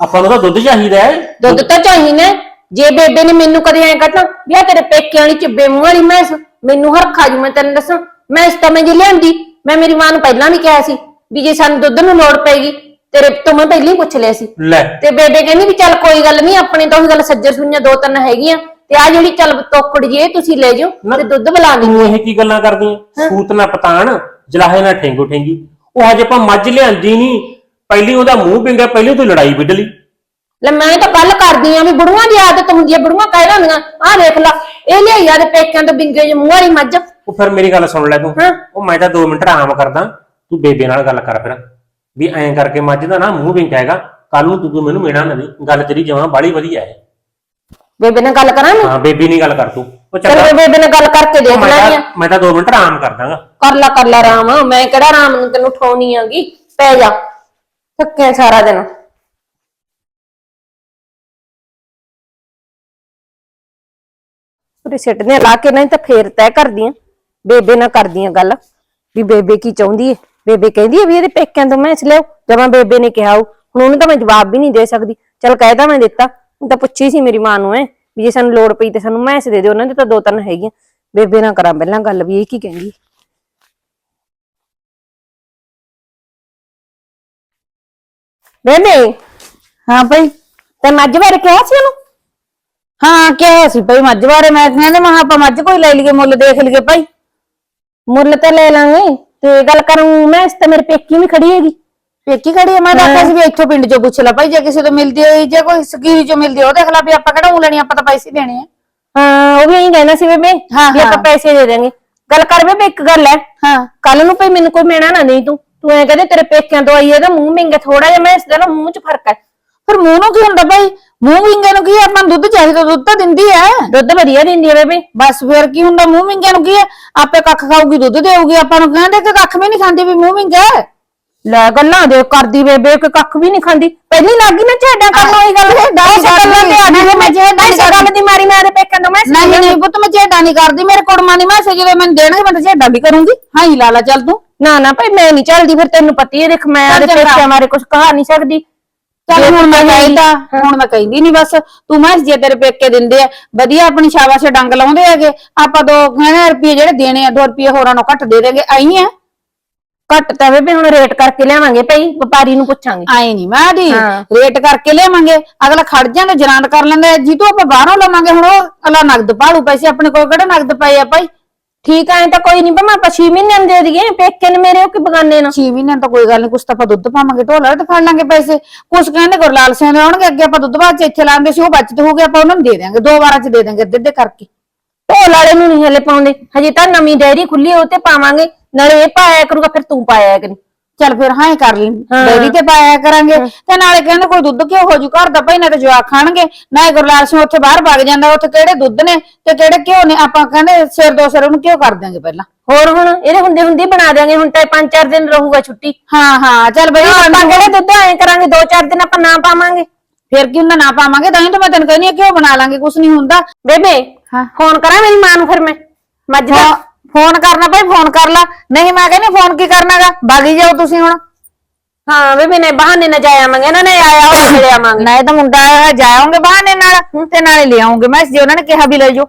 ਆਪਾਂ ਨੂੰ ਤਾਂ ਦੁੱਧ ਚਾਹੀਦਾ ਹੈ ਦੁੱਧ ਤਾਂ ਚਾਹੀਦਾ ਹੈ। ਜੇ ਬੇਬੇ ਨੇ ਮੈਨੂੰ ਕਦੇ ਐਂ ਕਹਤਾ ਵੀ ਆ ਤੇਰੇ ਪੇਕਿਆਂ ਵਾਲੀ ਚਿੱਬੇ ਮੂੰਹ ਵਾਲੀ ਮੈਸ ਮੈਨੂੰ ਹਰਖਾ ਜੂ ਮੈਂ ਤੈਨੂੰ ਦੱਸਾਂ ਮੈਂ ਇਸ ਤਾਂ ਮੈਂ ਜੇ ਲਿਆਂਦੀ ਮੈਂ ਮੇਰੀ ਮਾਂ ਨੂੰ ਪਹਿਲਾਂ ਵੀ ਕਿਹਾ ਸੀ ਵੀ ਜੇ ਸਾਨੂੰ ਦੁੱਧ ਨੂੰ ਲੋੜ ਪੈਗੀ ਤੇਰੇ ਤੋਂ ਮੈਂ ਪਹਿਲਾਂ ਹੀ ਪੁੱਛ ਲਿਆ ਸੀ। ਲੈ। ਤੇ ਬੇਬੇ ਕਹਿੰਦੀ ਵੀ ਚੱਲ ਕੋਈ ਗੱਲ ਨਹੀਂ ਆਪਣੇ ਤਾਂ ਉਹੀ ਗੱਲ ਸੱਜਰ ਸੁਈਆਂ ਦੋ ਤਿੰਨ ਹੈਗੀਆਂ। ਤੇ ਆ ਜਿਹੜੀ ਚੱਲ ਤੋਕੜ ਜੀ ਇਹ ਤੁਸੀਂ ਲੈ ਜਾਓ ਤੇ ਦੁੱਧ ਬੁਲਾ ਦੇ ਤੂੰ ਇਹ ਕੀ ਗੱਲਾਂ ਕਰਦੀ ਹੈ। ਸੂਤ ਨਾ ਪਤਾਣ ਜਲਾਹੇ ਨਾ ਠੇਂਗੋ ਠੇਂਗੀ। ਉਹ ਹਜੇ ਆਪਾਂ ਮੱਝ ਲਿਆਂਦੀ ਨਹੀਂ ਪਹਿਲੀ ਉਹਦਾ ਮੂੰਹ ਪਿੰਗਾ ਪਹਿਲੀ ਤੂੰ ਲੜਾਈ ਵਿੱਢ ਲਈ। ਲੈ ਮੈਂ ਤਾਂ ਗੱਲ ਕਰਦੀ ਆ ਵੀ ਬੁੜੀਆਂ ਦੀ ਆਦਤ ਹੁੰਦੀ ਆ ਬੁੜੀਆਂ ਕਹਿ ਦਿੰਦੀਆਂ ਆਹ ਦੇਖ ਲੈ ਇਹ ਲਿਆਈ ਆ ਤੇ ਪੇਕਿਆਂ ਤੋਂ ਬਿੰਗੇ ਜਿਹੇ ਮੂੰਹ ਵਾਲੀ ਮੱਝ। ਉਹ ਫਿਰ ਮੇਰੀ ਗੱਲ ਸੁਣ ਲੈ ਤੂੰ। ਉਹ ਮੈਂ ਤਾਂ 2 ਮਿੰਟ ਆਰਾਮ ਕਰਦਾ ਤੂੰ ਬੇਬੇ ਨਾਲ ਗੱਲ ਕਰ ਫਿਰ। ਵੀ ਐਂ ਕਰਕੇ ਮੱਝ ਦਾ ਨਾ ਮੂੰਹ ਪਿੰਗਾ ਹੈਗਾ ਕੱਲ ਨੂੰ ਤੂੰ ਮੈਨੂੰ ਮੇਣਾ ਨਾ ਦੇ ਗੱਲ ਤੇਰੀ ਜਮਾਂ ਬਾਲੀ ਵਧੀਆ ਹੈ। ਬੇਬੇ ਨਾਲ ਗੱਲ ਕਰਾਂ ਮੈਂ ਹਾਂ ਬੇਬੀ ਨਹੀਂ ਗੱਲ ਕਰ ਤੂੰ। ਉਹ ਚਲ ਬੇਬੇ ਨਾਲ ਗੱਲ ਕਰਕੇ ਦੇਖ ਮੈਂ ਲੈਣੀ ਆ। ਤਾਂ ਮੈਂ ਤਾਂ 2 ਮਿੰਟ ਆਰਾਮ ਕਰ ਦਾਂਗਾ। ਕਰ ਲਾ ਕਰ ਲਾ ਆਰਾਮ। ਮੈਂ ਕਿਹੜਾ ਆਰਾਮ ਨੂੰ ਤੈਨੂੰ ਠਾਉਣੀ ਆਗੀ ਪੈ ਜਾ। ਥੱਕਿਆ ਸਾਰਾ ਦਿਨ। ਪੂਰੇ ਸਿੱਟ ਨੇ ਲਾ ਕੇ ਨਹੀਂ ਤਾਂ ਫੇਰ ਤੈਅ ਕਰਦੀਆਂ ਬੇਬੇ ਨਾਲ ਕਰਦੀਆਂ ਗੱਲ। ਵੀ ਬੇਬੇ ਕੀ ਚਾਹੁੰਦੀ ਏ? ਬੇਬੇ ਕਹਿੰਦੀ ਏ ਵੀ ਇਹਦੇ ਪੇਕਿਆਂ ਤੋਂ ਮੈਂ ਇਸ ਲਿਓ ਜਮਾਂ ਬੇਬੇ ਨੇ ਕਿਹਾ ਹੋਊ। ਹੁਣ ਉਹਨੂੰ ਤਾਂ ਮੈਂ ਜਵਾਬ ਵੀ ਨਹੀਂ ਦੇ ਸਕਦੀ। ਚਲ ਕਹਿਦਾ ਮੈਂ ਦਿੱਤਾ। ਹੁਣ ਤਾਂ ਪੁੱਛੀ ਸੀ ਮੇਰੀ ਮਾਂ ਨੂੰ ਐ ਵੀ ਜੇ ਸਾਨੂੰ ਲੋੜ ਪਈ ਤੇ ਸਾਨੂੰ ਮੈਸ ਦੇ ਦਿਓ ਉਹਨਾਂ ਦੇ ਤਾਂ ਦੋ ਤਿੰਨ ਹੈਗੀਆਂ। ਬੇਬੇ ਨਾਲ ਕਰਾਂ ਪਹਿਲਾਂ ਗੱਲ ਵੀ ਇਹ ਕੀ ਕਹਿੰਦੀ? ਬੇਬੇ! ਹਾਂ ਭਾਈ। ਤੇ ਮੱਝ ਬਾਰੇ ਕਿਹਾ ਸੀ ਉਹਨੂੰ? ਹਾਂ ਕਿਹਾ ਸੀ ਭਾਈ ਮੱਝ ਬਾਰੇ। ਮੈਂ ਕਹਿੰਦੇ ਮੈਂ ਕਿਹਾ ਆਪਾਂ ਮੱਝ ਕੋਈ ਲੈ ਲਈਏ ਮੁੱਲ ਦੇਖ ਲਈਏ ਭਾਈ। ਮੁੱਲ ਤੇ ਲੈ ਲਾਂਗੇ। ਤੇ ਗੱਲ ਕਰੂੰ ਮੈਂ ਇਸ ਤੇ ਮੇਰੇ ਪੇਕੀ ਵੀ ਖੜੀ ਹੈਗੀ। ਪੇਕੀ ਖੜੀ ਆ, ਮੈਂ ਤਾਂ ਆਖਿਆ ਸੀ ਵੀ ਇੱਥੋਂ ਪਿੰਡ ਚੋਂ ਪੁੱਛ ਲੈ ਭਾਈ ਜੇ ਕਿਸੇ ਤੋਂ ਮਿਲਦੀ ਹੋਈ ਜੇ ਕੋਈ ਸਕੀਰੀ ਚੋਂ ਮਿਲਦੀ ਹੋਈ, ਉਹ ਦੇਖ ਲੈ ਵੀ ਆਪਾਂ ਕਿਹੜਾ ਉਹ ਲੈਣੀ ਆਪਾਂ ਤਾਂ ਪੈਸੇ ਦੇਣੇ ਆ। ਹਾਂ ਉਹ ਵੀ ਇਹੀ ਕਹਿੰਦਾ ਸੀ ਬੇਬੇ ਹਾਂ, ਵੀ ਆਪਾਂ ਹਾਂ। ਪੈਸੇ ਦੇ ਦੇਾਂਗੇ ਗੱਲ ਕਰ ਬੇਬੇ ਇੱਕ ਗੱਲ ਹੈ ਹਾਂ। ਕੱਲ ਨੂੰ ਭਈ ਮੈਨੂੰ ਕੋਈ ਮਿਹਣਾ ਨਾ ਨਹੀਂ ਤੂੰ। ਤੂੰ ਐ ਕਹਦੇ ਤੇਰੇ ਪੇਕਿਆਂ ਤੋਂ ਆਈ ਇਹਦਾ ਮੂੰਹ ਮਿੰਗਾ ਥੋੜਾ ਜਿਹਾ ਮੈਂ ਇਸ ਦਾ ਨਾ ਮੂੰਹ 'ਚ ਫ਼ਰਕ ਹੈ ਫਿਰ ਮੂੰਹ ਨੂੰ ਕੀ ਹੁੰਦਾ ਭਾਈ? ਮੂੰਹ ਵਿੰਗੇ ਨੂੰ ਕੀ ਆ, ਆਪਾਂ ਨੂੰ ਦੁੱਧ ਚਾਹੀਦਾ ਦੁੱਧ ਤਾਂ ਦਿੰਦੀ ਐ। ਦੁੱਧ ਵਧੀਆ ਦਿੰਦੀ ਹੈ ਬੇਬੇ। ਬਸ ਫਿਰ ਕੀ ਹੁੰਦਾ? ਮੂੰਹ ਵਿੰਗੇ ਨੂੰ ਕੀ ਆ? ਆਪੇ ਕੱਖ ਖਾਊਗੀ ਦੁੱਧ ਦੇਊਗੀ। ਆਪਾਂ ਨੂੰ ਕਹਿੰਦੇ ਕਿ ਕੱਖ ਵੀ ਨਹੀਂ ਖਾਂਦੀ ਵੀ ਮੂੰਹ ਵਿੰਗਾ। ਲੈ ਗੱਲਾਂ ਦੇ ਕਰਦੀ ਬੇਬੇ ਕਿ ਕੱਖ ਵੀ ਨਹੀਂ ਖਾਂਦੀ। ਪਹਿਲੀ ਲੱਗੀ ਨਾ ਝਾੜਿਆ ਕਰਨ ਉਹੀ ਗੱਲ। ਐਸੇ ਗੱਲਾਂ ਤੇ ਆ ਗਈ ਮੈਂ ਜੇ ਡਾਈ ਗੱਲ ਦੀ ਮਾਰੀ ਮੈਂ ਤੇ ਪੇਕਿਆਂ ਤੋਂ ਮੈਂ ਨਹੀਂ ਨਹੀਂ ਪੁੱਤ ਮੈਂ ਝੇਡਾ ਨਹੀਂ ਕਰਦੀ। ਮੇਰੇ ਕੁੜਮਾ ਨਹੀਂ ਮੈਂ ਜਦੋਂ ਮੈਨੂੰ ਦੇਣਗੇ ਮੈਂ ਤਾਂ ਝੇਡਾ ਵੀ ਕਰੂੰਗੀ। ਹਾਂ ਹੀ ਲਾਲਾ ਚੱਲ ਤੂੰ। ਨਾ ਨਾ ਭਾਈ ਮੈਂ ਨਹੀਂ ਚੱਲਦੀ ਫਿਰ ਤੈਨੂੰ ਪਤੀ ਹੈ ਦੇਖ ਮੈਂ ਆਦੇ ਚੰਗਾ। ਪੇਕਿਆਂ ਮਾਰੇ ਕੁਝ ਕਹਾ ਨਹੀਂ ਸਕਦੀ। ਚੱਲ ਹੁਣ ਮੈਂ ਕਹਿੰਦਾ ਹੁਣ ਮੈਂ ਕਹਿੰਦੀ ਨਹੀਂ ਬਸ ਤੂੰ ਮੈਂ ਜੇ ਤੇਰੇ ਪੇਕੇ ਦਿੰਦੇ ਆ ਵਧੀਆ ਆਪਣੀ ਸ਼ਾਬਾਸ਼ ਡੰਗ ਲਾਉਂਦੇ ਹੈਗੇ ਆਪਾਂ ਦੋ ਕਹਿੰਦੇ ਰੁਪਏ ਜਿਹੜੇ ਦੇਣੇ ਆ 2 ਰੁਪਏ ਹੋਰਾਂ ਨੂੰ ਘੱਟ ਦੇ ਦੇਗੇ ਆਈ ਆ। ਘੱਟ ਤਾਂ ਬੇਬੇ ਹੁਣ ਰੇਟ ਕਰਕੇ ਲਿਆਵਾਂਗੇ ਭਾਈ ਵਪਾਰੀ ਨੂੰ ਪੁੱਛਾਂਗੇ। ਆਏ ਨਹੀਂ ਮੈਂ ਦੀ ਹਾਂ। ਰੇਟ ਕਰਕੇ ਲਿਆਵਾਂਗੇ ਅਗਲਾ ਖੜ ਜਾਂਦਾ ਜਨਾਨ ਕਰ ਲੈਂਦਾ ਜੀ ਤੋਂ ਆਪਾਂ ਬਾਹਰੋਂ ਲਵਾਂਗੇ ਹੁਣ ਉਹ ਅਲਾ ਨਗਦ ਭਾਲੂ ਪੈਸੇ ਆਪਣੇ ਕੋਲ ਕਿਹੜੇ ਨਗਦ ਪਏ ਆ ਭਾਈ? ਠੀਕ ਐ ਤਾਂ ਕੋਈ ਨਹੀਂ ਭਾਵੇਂ ਆਪਾਂ 6 ਮਹੀਨਿਆਂ ਨੂੰ ਦੇ ਦਈਏ ਪੇਕੇ ਨੇ ਮੇਰੇ ਉਹ ਕਿ ਬਗਾਨੇ ਨਾ 6 ਮਹੀਨਿਆਂ ਤਾਂ ਕੋਈ ਗੱਲ ਨਹੀਂ ਕੁਛ ਤਾਂ ਆਪਾਂ ਦੁੱਧ ਪਾਵਾਂਗੇ ਢੋਲਾ ਤੇ ਫੜ ਲਾਂਗੇ ਪੈਸੇ। ਕੁਛ ਕਹਿੰਦੇ ਗੁਰਲਾਲ ਸਿੰਘ ਦੇ ਆਉਣਗੇ ਅੱਗੇ ਆਪਾਂ ਦੁੱਧ ਬਾਅਦ ਚ ਇੱਥੇ ਲਾਉਂਦੇ ਸੀ ਉਹ ਬਚਤ ਹੋ ਗਿਆ ਆਪਾਂ ਉਹਨਾਂ ਨੂੰ ਦੇ ਦਿਆਂਗੇ ਦੋ ਵਾਰਾਂ ਚ ਦੇ ਦਿਆਂਗੇ ਅੱਧੇ ਅੱਧੇ ਕਰਕੇ। ਢੋਲ ਵਾਲੇ ਨੂੰ ਨਹੀਂ ਹਲੇ ਪਾਉਂਦੇ ਹਜੇ ਤਾਂ ਨਵੀਂ ਡੈਰੀ ਖੁੱਲੀ ਉਹ ਤੇ ਪਾਵਾਂਗੇ ਨਾਲੇ ਇਹ ਪਾਇਆ ਕਰੂਗਾ ਫਿਰ ਤੂੰ ਪਾਇਆ ਕਰੀ ਚੱਲ ਫਿਰ ਹਾਂ ਹੀ ਕਰ ਲਈ। ਹਾਂ। ਡੇਰੀ ਤੇ ਪਾਇਆ ਕਰਾਂਗੇ। ਤੇ ਨਾਲੇ ਕਹਿੰਦੇ ਕੋਈ ਦੁੱਧ ਕਿਉਂ ਹੋ ਜੂ ਘਰ ਦਾ ਭਾਈ ਨਾ ਤੇ ਜਵਾਕ ਖਾਣਗੇ। ਨਾ ਇਹ ਗੁਰਲਾਲ ਸਿੰਘ ਉੱਥੇ ਬਾਹਰ ਵਗ ਜਾਂਦਾ ਉੱਥੇ ਕਿਹੜੇ ਦੁੱਧ ਨੇ ਤੇ ਕਿਹੜੇ ਘਿਓ ਨੇ ਆਪਾਂ ਕਹਿੰਦੇ ਸਿਰ ਦੋ ਸਿਰ ਉਹਨੂੰ ਕਿਉਂ ਕਰ ਦਿਆਂਗੇ ਪਹਿਲਾਂ। ਹੋਰ ਹੁਣ ਇਹਦੇ ਹੁੰਦੇ ਹੁੰਦੇ ਹੀ ਬਣਾ ਦਿਆਂਗੇ ਹੁਣ ਤਾਂ 5-4 ਦਿਨ ਰਹੂਗਾ ਛੁੱਟੀ। ਹਾਂ ਹਾਂ ਚੱਲ ਬਈ ਆਪਾਂ ਕਿਹੜੇ ਦੁੱਧ ਐ ਕਰਾਂਗੇ 2-4 ਦਿਨ ਆਪਾਂ ਨਾ ਪਾਵਾਂਗੇ। ਫਿਰ ਕੀ ਹੁੰਦਾ ਨਾ ਪਾਵਾਂਗੇ ਤਾਂ ਹੀ ਤਾਂ ਮੈਂ ਤੈਨੂੰ ਕਹਿੰਦੀ ਆ ਕਿਉਂ ਬਣਾ ਲਾਂਗੇ ਕੁਛ ਨਹੀਂ ਹੁੰਦਾ। ਬੇਬੇ ਹਾਂ। ਫੋਨ ਕਰਾਂ ਮੇਰੀ ਮਾਂ ਨੂੰ ਫਿਰ ਮੈਂ ਮੱਝ ਦਾ। ਫੋਨ ਕਰਨਾ ਭਾਈ ਫੋਨ ਕਰ ਲਾ। ਨਹੀਂ ਮੈਂ ਕਹਿੰਦੀ ਫੋਨ ਕੀ ਕਰਨਾਗਾ? ਬਾਗੀ ਜਾਓ ਤੁਸੀਂ ਹੁਣ। ਹਾਂ ਬੇਬੇ ਨੇ ਬਹਾਨੇ ਨਾ ਜਾਇਆ ਆਵਾਂਗੇ ਇਹਨਾਂ ਨੇ ਆਇਆ ਉਹ ਮਿਲ ਆਵਾਂਗੇ। ਨਾ ਇਹ ਤਾਂ ਮੁੰਡਾ ਆਇਆ ਹੋਇਆ, ਜਾਓਗੇ ਬਾਹਨੇ ਨਾਲ ਤੇ ਨਾਲੇ ਲਿਆਉਂਗੇ ਮੈਂ ਜੇ ਉਹਨਾਂ ਨੇ ਕਿਹਾ ਵੀ ਲੈ ਜਾਓ।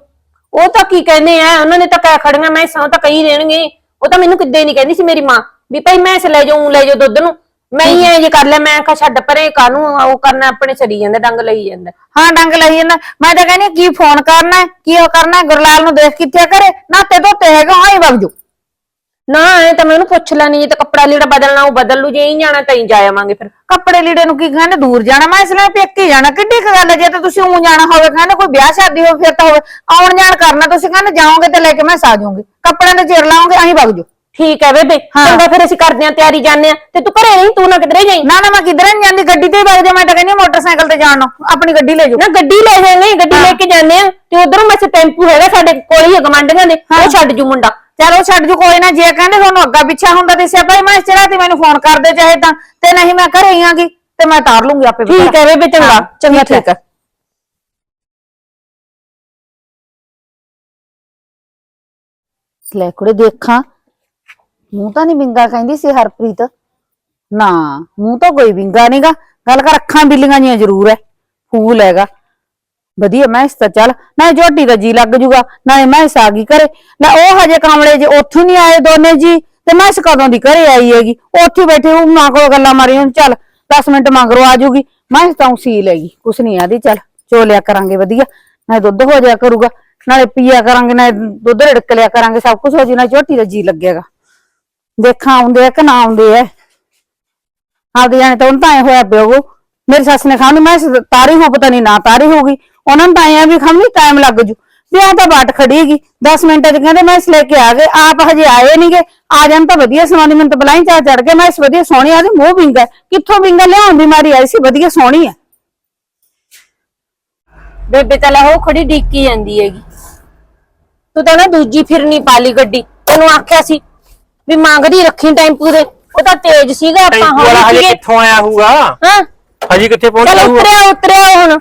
ਉਹ ਤਾਂ ਕੀ ਕਹਿੰਦੇ ਆ ਉਹਨਾਂ ਨੇ ਤਾਂ ਕਹਿ ਖੜੀਆਂ ਮੈਂ ਸੌ ਤਾਂ ਕਹੀ ਦੇਣਗੇ ਉਹ ਤਾਂ ਮੈਨੂੰ ਕਿੱਦੇ ਨਹੀਂ ਕਹਿੰਦੀ ਸੀ ਮੇਰੀ ਮਾਂ ਵੀ ਭਾਈ ਮੈਂ ਇਸ ਲੈ ਜਾਉਂ ਲੈ ਜਾਓ ਦੁੱਧ ਨੂੰ। ਮੈਂ ਹੀ। ਐ ਜੇ ਕਰ ਲਿਆ ਮੈਂ ਕਿਹਾ ਛੱਡ ਪਰੇ ਕਾਨੂੰ ਉਹ ਕਰਨਾ ਆਪਣੇ ਚਲੀ ਜਾਂਦਾ ਡੰਗ ਲਈ ਜਾਂਦਾ। ਹਾਂ ਡੰਗ ਲਈ ਜਾਂਦਾ। ਮੈਂ ਤਾਂ ਕਹਿੰਦੀ ਕੀ ਫੋਨ ਕਰਨਾ ਹੈ, ਕੀ ਉਹ ਕਰਨਾ ਹੈ, ਗੁਰਲਾਲ ਨੂੰ ਦੇਖ ਕਿੱਥੇ ਕਰੇ ਨਾ ਤੇ ਧੋਤੇ ਹੈਗਾ ਹਾਂ ਹੀ ਵਗ ਜਾਓ ਨਾ ਐ ਤਾਂ ਮੈਂ ਉਹਨੂੰ ਪੁੱਛ ਲੈਣੀ ਜੇ ਤਾਂ ਕੱਪੜਾ ਲੀੜਾ ਬਦਲਣਾ ਉਹ ਬਦਲ ਲੂ ਜੇ ਹੀ ਜਾਣਾ ਤਾਂ ਹੀ ਜਾ ਆਵਾਂਗੇ ਫਿਰ। ਕੱਪੜੇ ਲੀੜੇ ਨੂੰ ਕੀ ਕਹਿੰਦੇ? ਦੂਰ ਜਾਣਾ ਮੈਂ ਇਸ ਲਈ ਪੇਕੇ ਜਾਣਾ। ਕਿੱਡੀ ਕੁ ਗੱਲ ਹੈ ਜੇ ਤਾਂ ਤੁਸੀਂ ਉਂ ਜਾਣਾ ਹੋਵੇ ਕਹਿੰਦੇ ਕੋਈ ਵਿਆਹ ਸ਼ਾਦੀ ਹੋਵੇ ਫਿਰ ਤਾਂ ਹੋਵੇ। ਆਉਣ ਜਾਣ ਕਰਨਾ ਤੁਸੀਂ ਕਹਿੰਦੇ ਜਾਓਗੇ ਤੇ ਲੈ ਕੇ ਮੈਂ ਸਾ ਜਾਊਂਗੀ। ਕੱਪੜਿਆਂ ਤੇ ਚਿਰ ਲਾਉਂਗੇ ਅਸੀਂ ਵਗ ਜਾਓ ਠੀਕ ਹੈ ਬੇਬੇ ਹਾਂ। ਚੰਗਾ ਫਿਰ ਅਸੀਂ ਕਰਦੇ ਆਂ ਤਿਆਰੀ ਜਾਂਦੇ ਆ ਤੇ ਤੂੰ ਘਰੇ ਨਹੀਂ ਤੂੰ ਨਾ ਕਿਧਰੇ ਜਾਈਂ। ਨਾ ਨਾ ਮੈਂ ਕਿਧਰ ਨਹੀਂ ਜਾਂਦੀ ਗੱਡੀ ਤੇ ਹੀ ਵਗ ਜਾ ਮੈਂ ਤਾਂ ਕਹਿੰਦੀ ਹਾਂ ਮੋਟਰਸਾਈਕਲ ਤੇ ਜਾਣ ਨੂੰ। ਆਪਣੀ ਗੱਡੀ ਲੈ ਜਾਓ। ਨਾ ਗੱਡੀ ਲੈ ਜਾਵਾਂਗੇ ਗੱਡੀ ਲੈ ਕੇ ਜਾਂਦੇ ਆ ਤੇ ਉਧਰੋਂ ਮੈਂ ਟੈਂਪੂ ਹੈਗਾ ਸਾਡੇ ਕੋਲ ਹੀ ਗਮੰਡੀਆਂ ਦੇ ਉਹ ਛੱਡ ਜੂ ਮੁੰਡਾ। ਚਲੋ ਛੱਡ ਜੂ ਕੋਈ ਨਾ ਜੇ ਕਹਿੰਦੇ ਤੁਹਾਨੂੰ ਅੱਗਾ ਪਿੱਛਾ ਹੁੰਦਾ ਤੇ ਸਿਆ ਭਾਈ ਮੈਂ ਚੜਾ ਤੇ ਮੈਨੂੰ ਫੋਨ ਕਰ ਦੇ ਚਾਹੇ ਤਾਂ। ਤੇ ਨਹੀਂ ਮੈਂ ਘਰੇ ਹੀ ਆਂਗੀ ਤੇ ਮੈਂ ਤਾਰ ਲੂੰਗੀ ਆਪੇ ਠੀਕ ਹੈ ਬੇਬੇ ਚੰਗਾ ਹਾਂ, ਚੰਗਾ। ਠੀਕ ਹੈ। ਠੀਕ ਹੈ। ਲੈ ਕੁੜੇ ਦੇਖਾਂ। ਮੂੰਹ ਤਾਂ ਨਹੀਂ ਵਿੰਗਾ ਕਹਿੰਦੀ ਸੀ ਹਰਪ੍ਰੀਤ। ਨਾ, ਮੂੰਹ ਤਾਂ ਕੋਈ ਵਿੰਗਾ ਨਹੀਂਗਾ ਗੱਲ ਕਰ, ਅੱਖਾਂ ਬਿੱਲੀਆਂ ਜੀਆਂ ਜ਼ਰੂਰ ਐ। ਫੂਲ ਹੈਗਾ। ਵਧੀਆ, ਮੈਂ ਇਸ ਤਾਂ ਚੱਲ। ਨਾ ਝੋਟੀ ਦਾ ਜੀ ਲੱਗ ਜੂਗਾ, ਨਾ ਮੈਂ ਆ ਗਈ ਘਰੇ। ਨਾ ਉਹ ਹਜੇ ਕਾਮਲੇ ਜੇ ਉੱਥੋਂ ਨਹੀਂ ਆਏ ਦੋਨੇ ਜੀ, ਤੇ ਮੈਂ ਇਸ ਕਦੋਂ ਦੀ ਘਰੇ ਆਈ ਹੈਗੀ? ਉੱਥੇ ਬੈਠੇ ਉਹ ਮਾਂ ਕੋਲ ਗੱਲਾਂ ਮਾਰੀ ਹੁਣ, ਚੱਲ। 10 ਮਿੰਟ ਮਗਰੋਂ ਆ ਜੂਗੀ। ਮੈਂ ਤਾਂ ਸੀ ਲੈਗੀ ਕੁਛ ਨਹੀਂ ਆਦੀ ਚੱਲ। ਚੋਲਿਆ ਕਰਾਂਗੇ, ਵਧੀਆ। ਨਾ ਦੁੱਧ ਹੋ ਜਾਇਆ ਕਰੂਗਾ। ਨਾਲੇ ਪੀਆ ਕਰਾਂਗੇ, ਨਾ ਦੁੱਧ ਰੜਕ ਲਿਆ ਕਰਾਂਗੇ, ਸਭ ਕੁਝ ਹੋ ਜੀ, ਨਾ ਝੋਟੀ ਦਾ ਜੀ ਲੱਗੇਗਾ। ਦੇਖਾਂ ਆਉਂਦੇ ਆ ਕਿ ਨਾ ਆਉਂਦੇ ਆ। ਆਪਦੇ ਜਾਣੇ ਤਾਂ ਉਹਨਾਂ ਤਾਂ ਐ ਹੋਇਆ ਪਿਓ ਮੇਰੀ ਸੱਸ ਨੇ ਖਾਣੀ ਮੈਂ ਕਿਹਾ ਤਾਰੀ ਹੋ ਪਤਾ ਨਹੀਂ ਨਾ ਤਾਰੀ ਹੋਗੀ ਉਹਨਾਂ ਨੂੰ ਤਾਂ ਐ ਵੀ ਖਾਣੀ ਟਾਈਮ ਲੱਗ ਜੂ। ਵੀ ਆ ਤਾਂ ਬਾਟ ਖੜੀ ਹੈਗੀ। 10 ਮਿੰਟਾਂ ਚ ਕਹਿੰਦੇ ਮੈਂ ਇਸ ਲੈ ਕੇ ਆ ਗਏ। ਆਪ ਹਜੇ ਆਏ ਨਹੀਂਗੇ ਆ ਜਾਣ ਤਾਂ ਵਧੀਆ ਸਮਾਂ ਮੈਨੂੰ ਤਾਂ ਬਲਾਈ ਚਾ ਚੜ ਕੇ ਮੈਂ ਇਸ ਵਧੀਆ ਸੋਹਣੀ ਆ ਦੀ ਮੂੰਹ ਵਿੰਗਾ ਕਿੱਥੋਂ ਵਿੰਗਾ ਲਿਆਉਣ ਦੀ ਮਾਰੀ ਆਈ ਸੀ, ਵਧੀਆ ਸੋਹਣੀ ਆ ਬੇਬੇ ਤਾਂ ਲੈ ਉਹ ਖੜੀ ਡੀਕੀ ਜਾਂਦੀ ਹੈਗੀ। ਤੂੰ ਤਾਂ ਨਾ ਦੂਜੀ ਫਿਰਨੀ ਪਾਲੀ ਗੱਡੀ। ਤੈਨੂੰ ਆਖਿਆ ਸੀ ਵੀ ਮੰਗਦੀ ਰੱਖੀ ਟੈਂਪੂ ਦੇ। ਉਹ ਤਾਂ ਤੇਜ਼ ਸੀਗਾ ਆਪਾਂ ਟੈਂਪੂ ਵਾਲਾ ਹਜੇ ਕਿੱਥੋਂ ਆਇਆ ਹੋਊਗਾ? ਹਾਂ। ਹਜੇ ਕਿੱਥੇ ਚਲ ਪਹੁੰਚਿਆ ਹੋਊਗਾ? ਉਤਰਿਆ ਉਤਰਿਆ ਹੁਣ।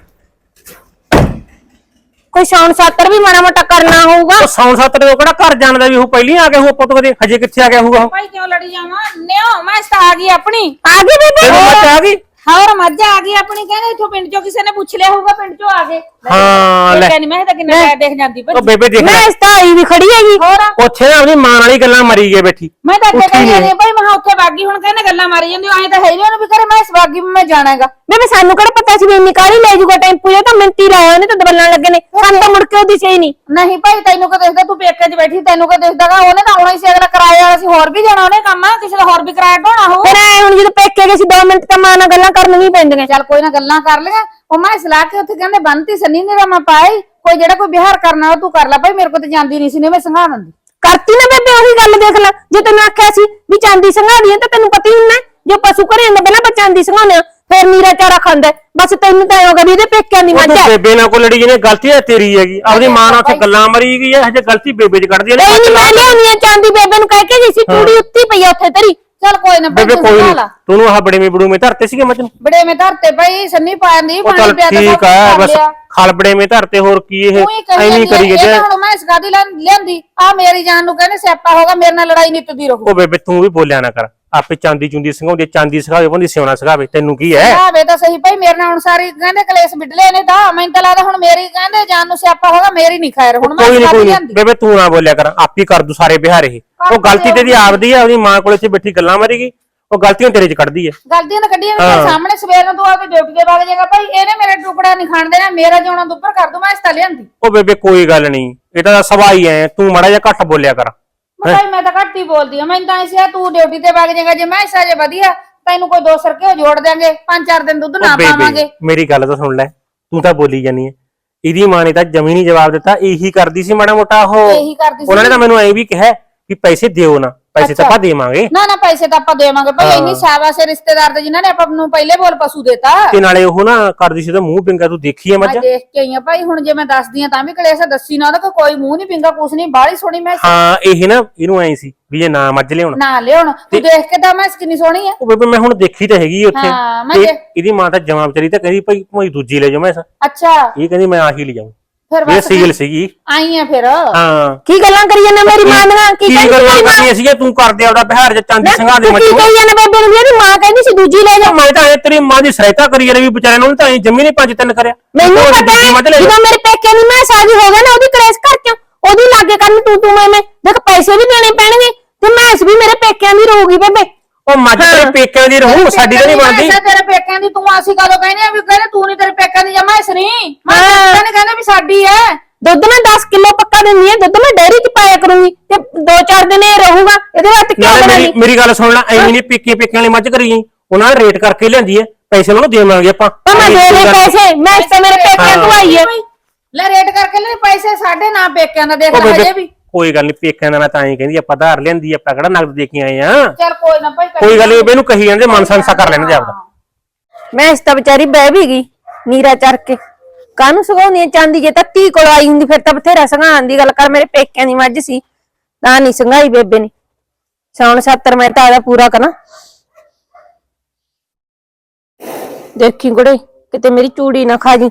ਕੋਈ ਸ਼ੌਨ ਸਾਤਰ ਵੀ ਮਾੜਾ ਮੋਟਾ ਕਰਨਾ ਹੋਊਗਾ। ਉਹ ਸੌਣ ਸੱਤ ਦੇ ਕਿਹੜਾ ਘਰ ਜਾਣਦਾ ਵੀ ਉਹ ਪਹਿਲੀ ਆ ਗਿਆ ਉਹ ਪੁੱਤ ਕਦੇ? ਹਜੇ ਕਿੱਥੇ ਆ ਗਿਆ ਹੋਊਗਾ ਉਹ? ਭਾਈ ਕਿਉਂ ਲੜੀ ਜਾਵਾਂ? ਨਿਓ ਮੈਂ ਤਾਂ ਆ ਗਈ ਆਪਣੀ। ਆ ਗਈ ਬੇਬੇ ਆ ਗਈ? ਹੋਰ ਮੱਝ ਆ ਗਈ ਆਪਣੀ ਕਹਿੰਦੇ ਇਥੋਂ ਪਿੰਡ ਚੋਂ ਕਿਸੇ ਨੇ ਪੁੱਛ ਲਿਆ ਹੋਊਗਾ ਪਿੰਡ ਚੋਂ ਆ ਗਏ। ਹਾਂ ਲੈ। ਕਹਿੰਦੀ ਮੈਂ ਤਾਂ ਕਿੰਨਾ ਟਾਇਰ ਦੇਖ ਜਾਂਦੀ ਉਹ ਭੱਜੀ ਬੇਬੇ ਦੇਖ ਲੈ। ਮੈਂ ਇਸ ਤਾਂ ਆਈ ਵੀ ਖੜੀ ਹੈਗੀ। ਹੋਰ? ਉੱਥੇ ਨਾ ਆਪਣੀ ਮਾਂ ਨਾਲ ਹੀ ਗੱਲਾਂ ਮਰੀ ਗਏ ਬੈਠੀ। ਮੈਂ ਤਾਂ ਅੱਗੇ ਭਾਈ ਮੈਂ ਉੱਥੇ ਬਾਗੀ ਹੁਣ ਕਹਿੰਦੇ ਗੱਲਾਂ ਮਾਰੀ ਜਾਂਦੀ ਐਂ ਤਾਂ ਹੈ ਨਹੀਂ ਉਹਨੂੰ ਵੀ ਕਰੇ ਮੈਂ ਇਸ ਬਾਗੀ ਮੈਂ ਜਾਣਾ ਹੈਗਾ ਬੇਬੇ ਸਾਨੂੰ ਕਿਹੜਾ ਪਤਾ ਸੀ ਵੀ ਇੰਨੀ ਕਾਹਲੀ ਲੈ ਜੂਗਾ ਟੈਂਪੂ ਇਹ ਤਾਂ ਮਿੰਤੀ ਲਾਇਆ ਉਹਨੇ ਤਾਂ ਦਬਲਣ ਲੱਗੇ ਨੇ। ਸਾਨੂੰ ਤਾਂ ਮੁੜ ਕੇ ਉਹਦੀ ਸਹੀ ਨਹੀਂ। ਨਹੀਂ ਭਾਈ ਤੈਨੂੰ ਕੋ ਦੇਖਦਾ ਤੂੰ ਪੇਕੇ 'ਚ ਬੈਠੀ ਤੈਨੂੰ ਕੋ ਦੇਖਦਾਗਾ ਉਹਨੇ ਤਾਂ ਆਉਣਾ ਹੀ ਸੀ ਅਗਲਾ ਕਿਰਾਏ ਵਾਲਾ ਸੀ ਹੋਰ ਵੀ ਜਾਣਾ ਉਹਨੇ ਕੰਮ ਕਿਸੇ ਦਾ ਹੋਰ ਵੀ ਕਿਰਾਇਆ ਢੋਣਾ ਹੋ ਫਿਰ ਐ ਹੁਣ ਜਦੋਂ ਪੇਕੇ ਗਏ ਸੀ 2 ਮਿੰਟ ਤਾਂ ਮਾਂ ਨਾਲ ਗੱਲਾਂ ਕਰਨ ਵੀ ਪੈਂਦੀਆਂ। ਚੱਲ ਕੋਈ ਨਾ ਗੱਲਾਂ ਕਰ ਲਿਆ ਉਹ ਮੈਂ ਸਲਾਹ ਕੇ ਉੱਥੇ ਕਹਿੰਦੇ ਬੰਨਤੀ ਸੰਨੀ ਨੇ ਮੈਂ ਪਾਈ ਕੋਈ ਜਿਹੜਾ ਕੋਈ ਬਿਹਾਰ ਕਰਨਾ ਉਹ ਤੂੰ ਕਰ ਲੈ ਭਾਈ ਮੇਰੇ ਕੋ ਤੇ ਜਾਂਦੀ ਨਹੀਂ ਸੀ ਨੇ ਮੈਂ ਸੰਘਾ ਦਿੰਦੀ। ਕਰਤੀ ਨਾ ਬੇਬੇ ਉਹੀ ਗੱਲ ਦੇਖ ਲੈ। ਜੇ ਤੈਨੂੰ ਆਖਿਆ ਸੀ ਵੀ ਚਾਂਦੀ ਸੰਘਾਦੀ ਤਾਂ ਤੈਨੂੰ ਪਤਾ ਹੀ ਹੁੰਦਾ ਜੇ ਪਸ਼ੂ ਘਰੇ ਹੁੰਦਾ ਪਹਿਲਾਂ ਆਪਾਂ ਚਾਂਦੀ ਸੰਘਾਉਂਦੇ ਆ। ਫਿਰ ਨੀਰਾ ਚਾਰਾ ਖਾਂਦਾ ਹੈ। ਬਸ ਤੈਨੂੰ ਤਾਂ ਹੋਗਾ ਵੀ ਇਹਦੇ ਪੇਕਿਆਂ ਦੀ ਉਹ ਮੱਝ ਤੂੰ ਹੈ। ਬੇਬੇ ਨਾਲ ਕੋ ਲੜੀ ਜਿਹਨੇ ਗਲਤੀ ਹੈ ਤੇਰੀ ਹੈਗੀ। ਆਪਣੀ ਮਾਂ ਨਾਲ ਉੱਥੇ ਗੱਲਾਂ ਮਰੀ ਗਈ ਹੈ ਹਜੇ ਗਲਤੀ ਬੇਬੇ 'ਚ ਕੱਢਦੀ ਹੈ ਨਹੀਂ ਮੈਂ ਲਿਆਉਣੀ ਆ ਚਾਂਦੀ ਬੇਬੇ ਨੂੰ ਕਹਿ ਕੇ ਗਈ ਸੀ ਚੂੜੀ ਉੱਤੀ ਪਈ ਆ ਉੱਥੇ ਤੇਰੀ। ਚੱਲ ਕੋਈ ਨਾ ਭਾਈ ਬੇਬੇ ਕੋਈ ਨਹੀਂ ਤੂੰ ਆਹ ਬੜੇ ਮੇ ਬੜੂ ਮੇ ਧਰਤੇ ਸੀਗੇ ਮੱਝ ਨੂੰ? ਬੜੇ ਮੈਂ ਧਰਤੇ ਭਾਈ ਸੰਨੀ ਪਾਉਂਦੀ ਉਹ ਪਾਣੀ ਪਿਆ ਤਾਂ ਠੀਕ ਕਰ ਬਸ ਲਿਆ। ਖਲਬੜੇ ਮੇ ਧਰਤੇ ਹੋਰ ਕੀ ਇਹ? ਐਵੇਂ ਕਰੀ ਤਾਂ ਹੁਣ ਮੈਂ ਇਸ ਗਾਦੀ ਲਿਆਂਦੀ। ਆ ਮੇਰੀ ਜਾਨ ਨੂੰ ਕਹਿੰਦੇ ਸਿਆਪਾ ਹੋਗਾ ਮੇਰੇ ਨਾਲ ਲੜਾਈ ਨਿੱਤਦੀ ਰਹੂ। ਉਹ ਬੇਬੇ ਤੂੰ ਵੀ ਬੋਲਿਆ ਨਾ ਕਰ। ਆਪੇ ਚਾਂਦੀ ਚੁੰਦੀ ਸੰਘਾਉਂਦੀ ਚਾਂਦੀ ਸਿਖਾਵੇ ਬੰਦੀ ਸਿਉਣਾ ਸਿਖਾਵੇ ਤੈਨੂੰ ਕੀ ਹੈ? ਆਵੇ ਤਾਂ ਸਹੀ ਭਾਈ ਮੇਰੇ ਨਾਲ ਹੁਣ ਸਾਰੀ ਕਹਿੰਦੇ ਕਲੇਸ਼ ਵਿਡਲੇ ਨੇ ਤਾਂ ਮੈਨੂੰ ਤਾਂ ਲੱਗਦਾ ਹੁਣ ਮੇਰੀ ਕਹਿੰਦੇ ਜਾਨ ਨੂੰ ਸਿਆਪਾ ਹੋਗਾ ਮੇਰੀ ਨਹੀਂ ਖੈਰ ਹੁਣ ਮੈਂ ਕੋਈ ਨਹੀਂ ਕੋਈ ਨਹੀਂ ਬੇਬੇ ਤੂੰ ਨਾ ਬੋਲਿਆ ਕਰ ਆਪੀ ਕਰ ਦੂ ਸਾਰੇ ਬਿਹਾਰ ਇਹ। ਉਹ ਗਲਤੀ ਤੇਰੀ ਆਪਦੀ ਹੈ ਉਹਦੀ ਮਾਂ ਕੋਲੇ ਇੱਥੇ ਬੈਠੀ ਗੱਲਾਂ ਮਾਰੀ ਗਈ ਉਹ ਗਲਤੀਆਂ ਤੇਰੇ 'ਚ ਕੱਢਦੀ ਹੈ। ਗਲਤੀਆਂ ਤਾਂ ਕੱਢੀਆਂ ਮੇਰੇ ਸਾਹਮਣੇ ਸਵੇਰ ਨੂੰ ਤੂੰ ਆ ਕੇ ਡਿਊਟੀ ਤੇ ਵਗ ਜਾਏਗਾ ਭਾਈ ਇਹਨੇ ਮੇਰੇ ਟੁਕੜਾ ਨਹੀਂ ਖਾਣ ਦੇਣਾ ਮੇਰਾ ਜਿਉਣਾ ਦੁੱਪਰ ਕਰ ਦੂੰ ਮੈਂ ਇਸ ਤਾਂ ਲਿਆਂਦੀ। ਉਹ ਬੇਬੇ ਕੋਈ ਗੱਲ ਨਹੀਂ ਇਹ ਤਾਂ ਸਵਾਈ ਐ ਤੂੰ ਮੜਾ ਜਿਹਾ ਘੱਟ ਬੋਲਿਆ ਕਰ। ਭਾਈ ਮੈਂ ਤਾਂ ਘੱਟ ਹੀ ਬੋਲਦੀ ਆ ਮੈਨੂੰ ਤਾਂ ਐਸੀ ਆ ਤੂੰ ਡਿਊਟੀ ਤੇ ਵਗ ਜਾਏਗਾ ਜੇ ਮੈਂ ਇਸਾ ਜੇ ਵਧੀਆ ਤੈਨੂੰ ਕੋਈ ਦੋ ਸਰਕੇ ਜੋੜ ਦਿਆਂਗੇ ਪੰਜ ਚਾਰ ਦਿਨ ਦੁੱਧ ਨਾ ਉਹ ਪਾਵਾਂਗੇ। ਮੇਰੀ ਗੱਲ ਤਾਂ ਸੁਣ ਲੈ ਤੂੰ ਤਾਂ ਬੋਲੀ ਜਾਨੀ ਐ। ਇਹਦੀ ਮਾਂ ਨੇ ਤਾਂ ਜਮੀ ਨਹੀਂ ਜਵਾਬ ਦਿੱਤਾ ਇਹੀ ਕਰਦੀ ਸੀ ਮਾੜਾ ਮੋਟਾ ਉਹ। ਇਹੀ ਕਰਦੀ ਸੀ। ਉਹਨਾਂ ਨੇ ਤਾਂ ਮੈਨੂੰ ਐਂ ਵੀ ਕਿਹਾ ਵੀ ਪੈਸੇ ਦਿਓ ਨਾ। ਪੈਸੇ ਤਾਂ ਆਪਾਂ ਦੇਵਾਂਗੇ। ਨਾ ਨਾ ਪੈਸੇ ਤਾਂ ਆਪਾਂ ਦੇਵਾਂਗੇ। ਭਾਈ ਇੰਨੀ ਸਾਬਾਸੇ ਰਿਸ਼ਤੇਦਾਰ ਦੇ ਜਿਨ੍ਹਾਂ ਨੇ ਆਪਾਂ ਨੂੰ ਪਹਿਲੇ ਬੋਲ ਪਸ਼ੂ ਦੇਤਾ। ਤੇ ਨਾਲੇ ਉਹ ਨਾ ਕਰਦੀ ਸੀ ਤਾਂ ਮੂੰਹ ਪਿੰਗਾ ਤੂੰ ਦੇਖੀ ਮੱਝ ਮੈਂ ਦੇਖ ਕੇ ਆਈ ਆ ਭਾਈ ਹੁਣ ਜੇ ਮੈਂ ਦੱਸਦੀ ਆ ਤਾਂ ਵੀ ਕਲੇਸ਼ ਆ, ਦੱਸੀ ਨਾ ਉਹਦਾ ਕੋਈ- ਕੋਈ ਮੂੰਹ ਨਹੀਂ ਪਿੰਗਾ ਕੁਛ ਨਹੀਂ ਬਾਹਲੀ ਸੋਹਣੀ ਮੈਂ ਹਾਂ ਇਹ ਨਾ ਇਹਨੂੰ ਐਂ ਸੀ ਵੀ ਇਹ ਨਾ ਮੱਝ ਲਿਆਉਣ। ਨਾ ਲਿਆਉਣ ਤੂੰ ਦੇਖ ਕੇ ਤਾਂ ਮੈਂ ਕਿੰਨੀ ਸੋਹਣੀ ਆ। ਉਹ ਬੇਬੇ ਮੈਂ ਹੁਣ ਦੇਖੀ ਤਾਂ ਹੈਗੀ ਉੱਥੇ। ਹਾਂ, ਮੈਂ ਤੇ ਦੇਖ- ਇਹਦੀ ਮਾਂ ਤਾਂ ਜਮਾ ਵਿਚਾਰੀ ਤਾਂ ਕਹਿੰਦੀ ਭਾਈ ਕੋਈ ਦੂਜੀ ਲੈ ਜਾਓ ਮੈਂ ਅੱਛਾ। ਇਹ ਕਹਿੰਦੀ ਮੈਂ ਆਹੀ ਲੈ ਜਾਊਂ ਫਿਰ ਇਹ ਬਸ ਸੀਲ ਸੀਗੀ। ਆਈ ਆ ਫਿਰ। ਹਾਂ। ਕੀ ਗੱਲਾਂ ਕਰੀ ਜਾਂਦਾ ਮੇਰੀ ਮਾਂ ਨਾਲ? ਕੀ ਕੀ ਕਹਿੰਦੀ ਗੱਲਾਂ ਮੇਰੀ ਮਾਂ? ਕਰਨੀਆਂ ਸੀਗੀਆਂ? ਤੂੰ ਕਰਦੇ ਆਪਦਾ ਬਿਹਾਰ ਚ ਚਾਂਦੀ ਸਿੰਘਾਂ ਦੇ ਤੂੰ ਕੀ ਮੱਛੂ ਕਹੀ ਜਾਂਦਾ ਬੇਬੇ ਨੂੰ? ਵੀ ਇਹਦੀ ਮਾਂ ਕਹਿੰਦੀ ਸੀ ਦੂਜੀ ਲੈ ਜਾ। ਮੈਂ ਤਾਂ ਇਹ ਤੇਰੀ ਮਾਂ ਦੀ ਸਹਾਇਤਾ ਕਰੀ ਰਹੀ ਵਿਚਾਰੇ ਨੂੰ ਤਾਂ ਇਹ ਜੰਮੀ ਨਹੀਂ ਪੰਜ ਤਿੰਨ ਕਰਿਆ। ਮੈਨੂੰ ਪਤਾ ਹੈ। ਜਦੋਂ ਮੇਰੇ ਪੇਕੇ ਨਹੀਂ ਮੈਂ ਸਾਜੀ ਹੋ ਗਿਆ ਨਾ ਉਹਦੀ ਕਲੇਸ਼ ਘਰ ਚ। ਉਹਦੀ ਲਾਗੇ ਕਰਨ ਤੂੰ ਤੂੰ ਮੈਂ ਮੈਂ ਦੇਖ ਪੈਸੇ ਵੀ ਦੇਣੇ ਪੈਣਗੇ ਤੇ ਮੈਸ ਵੀ ਮੇਰੇ ਪੇਕਿਆਂ ਦੀ ਰਹੂਗੀ ਬੇਬੇ। ਉਹ ਮੱਝ ਤੇਰੇ ਪੇਕਿਆਂ ਦੀ ਰਹੂ ਸਾਡੀ ਤਾਂ ਨਹੀਂ ਬਣਦੀ। ਐਸਾ ਤੇਰੇ ਪੇਕਿਆਂ ਦੀ ਤੂੰ ਆਸੀ ਕਦੋਂ ਕਹਿੰਦੇ ਆ ਵੀ ਕਹਿੰਦੇ ਤੂੰ ਨਹੀਂ ਤੇਰੇ ਪੇਕਿਆਂ ਦੀ ਜਮਾ ਇਸ ਨਹੀਂ। ਮੈਂ। ਕਹਿੰਦੇ ਕਹਿੰਦੇ ਵੀ ਸਾਡੀ ਐ। ਦੁੱਧ ਮੈਂ 10 ਕਿਲੋ ਪੱਕਾ ਦਿੰਦੀ ਆ ਦੁੱਧ ਮੈਂ ਡੈਰੀ ਚ ਪਾਇਆ ਕਰੂੰਗੀ ਤੇ 2-4 ਦਿਨ ਇਹ ਰਹੂਗਾ ਇਹਦੇ ਹੱਥ ਕਿਉਂ ਨਾਲੇ ਮੇਰੀ ਮੇਰੀ ਗੱਲ ਸੁਣ ਲੈ ਐਵੇਂ ਨਹੀਂ ਪੇਕੇ ਪੇਕਿਆਂ ਵਾਲੀ ਮੱਝ ਕਰੀ। ਉਹਨਾਂ ਨੇ ਰੇਟ ਕਰਕੇ ਲਿਆਂਦੀ ਹੈ ਪੈਸੇ ਉਹਨਾਂ ਨੂੰ ਦੇਵਾਂਗੇ ਆਪਾਂ। ਮੈਂ ਦੇ ਦੇ ਪੈਸੇ ਮੈਂ ਇਸ ਤੇ ਮੇਰੇ ਪੇਕਿਆਂ ਤੋਂ ਆਈ ਹੈ ਲੈ ਰੇਟ ਕਰਕੇ ਲੈ ਪੈਸੇ ਸਾਡੇ ਨਾ ਪੇਕਿਆਂ ਦਾ ਦੇਖ ਲੈ ਹਜੇ ਵੀ। ਕੋਈ ਗੱਲ ਨਹੀਂ ਪੇਕਿਆਂ ਦਾ ਮੈਂ ਤਾਂ ਐਂ ਕਹਿੰਦੀ ਆਪਾਂ ਧਾਰ ਲਿਆਂਦੀ ਆਪਾਂ ਕਿਹੜਾ ਨਗਦ ਦੇ ਕੇ ਆਏ ਆ? ਚੱਲ ਕੋਈ ਨਾ ਭਾਈ ਕੋਈ ਗੱਲ ਨਹੀਂ ਇਹਨੂੰ ਕਹੀ ਜਾਂਦੇ ਮਨ ਸੰਸਾ ਕਰ ਲੈਣ ਦੇ ਆਪਦਾ। ਮੈਂ ਇਸ ਤਾਂ ਵਿਚਾਰੀ ਬਹਿ ਵੀ ਗਈ ਨੀਰਾ ਚੜ ਕੇ। ਕਾਹਨੂੰ ਸਗਾਉਣੀ ਚਾਂਦੀ ਜੇ ਤੱਤੀ ਕੋਲ ਆਈ ਹੁੰਦੀ ਫਿਰ ਤਾਂ ਬਥੇਰਾ ਸੰਘਾਣ ਦੀ ਗੱਲ ਕਰ ਮੇਰੇ ਪੇਕਿਆਂ ਦੀ ਮੱਝ ਸੀ। ਤਾਂ ਨਹੀਂ ਸੰਘਾਈ ਬੇਬੇ ਨੇ। ਸੌਣ 70 ਮੈਂ ਤਾਂ ਆਦਾ ਪੂਰਾ ਕਰਾਂ। ਦੇਖੀ ਕੁੜੇ ਕਿਤੇ ਮੇਰੀ ਚੂੜੀ ਨਾ ਖਾ ਜੀ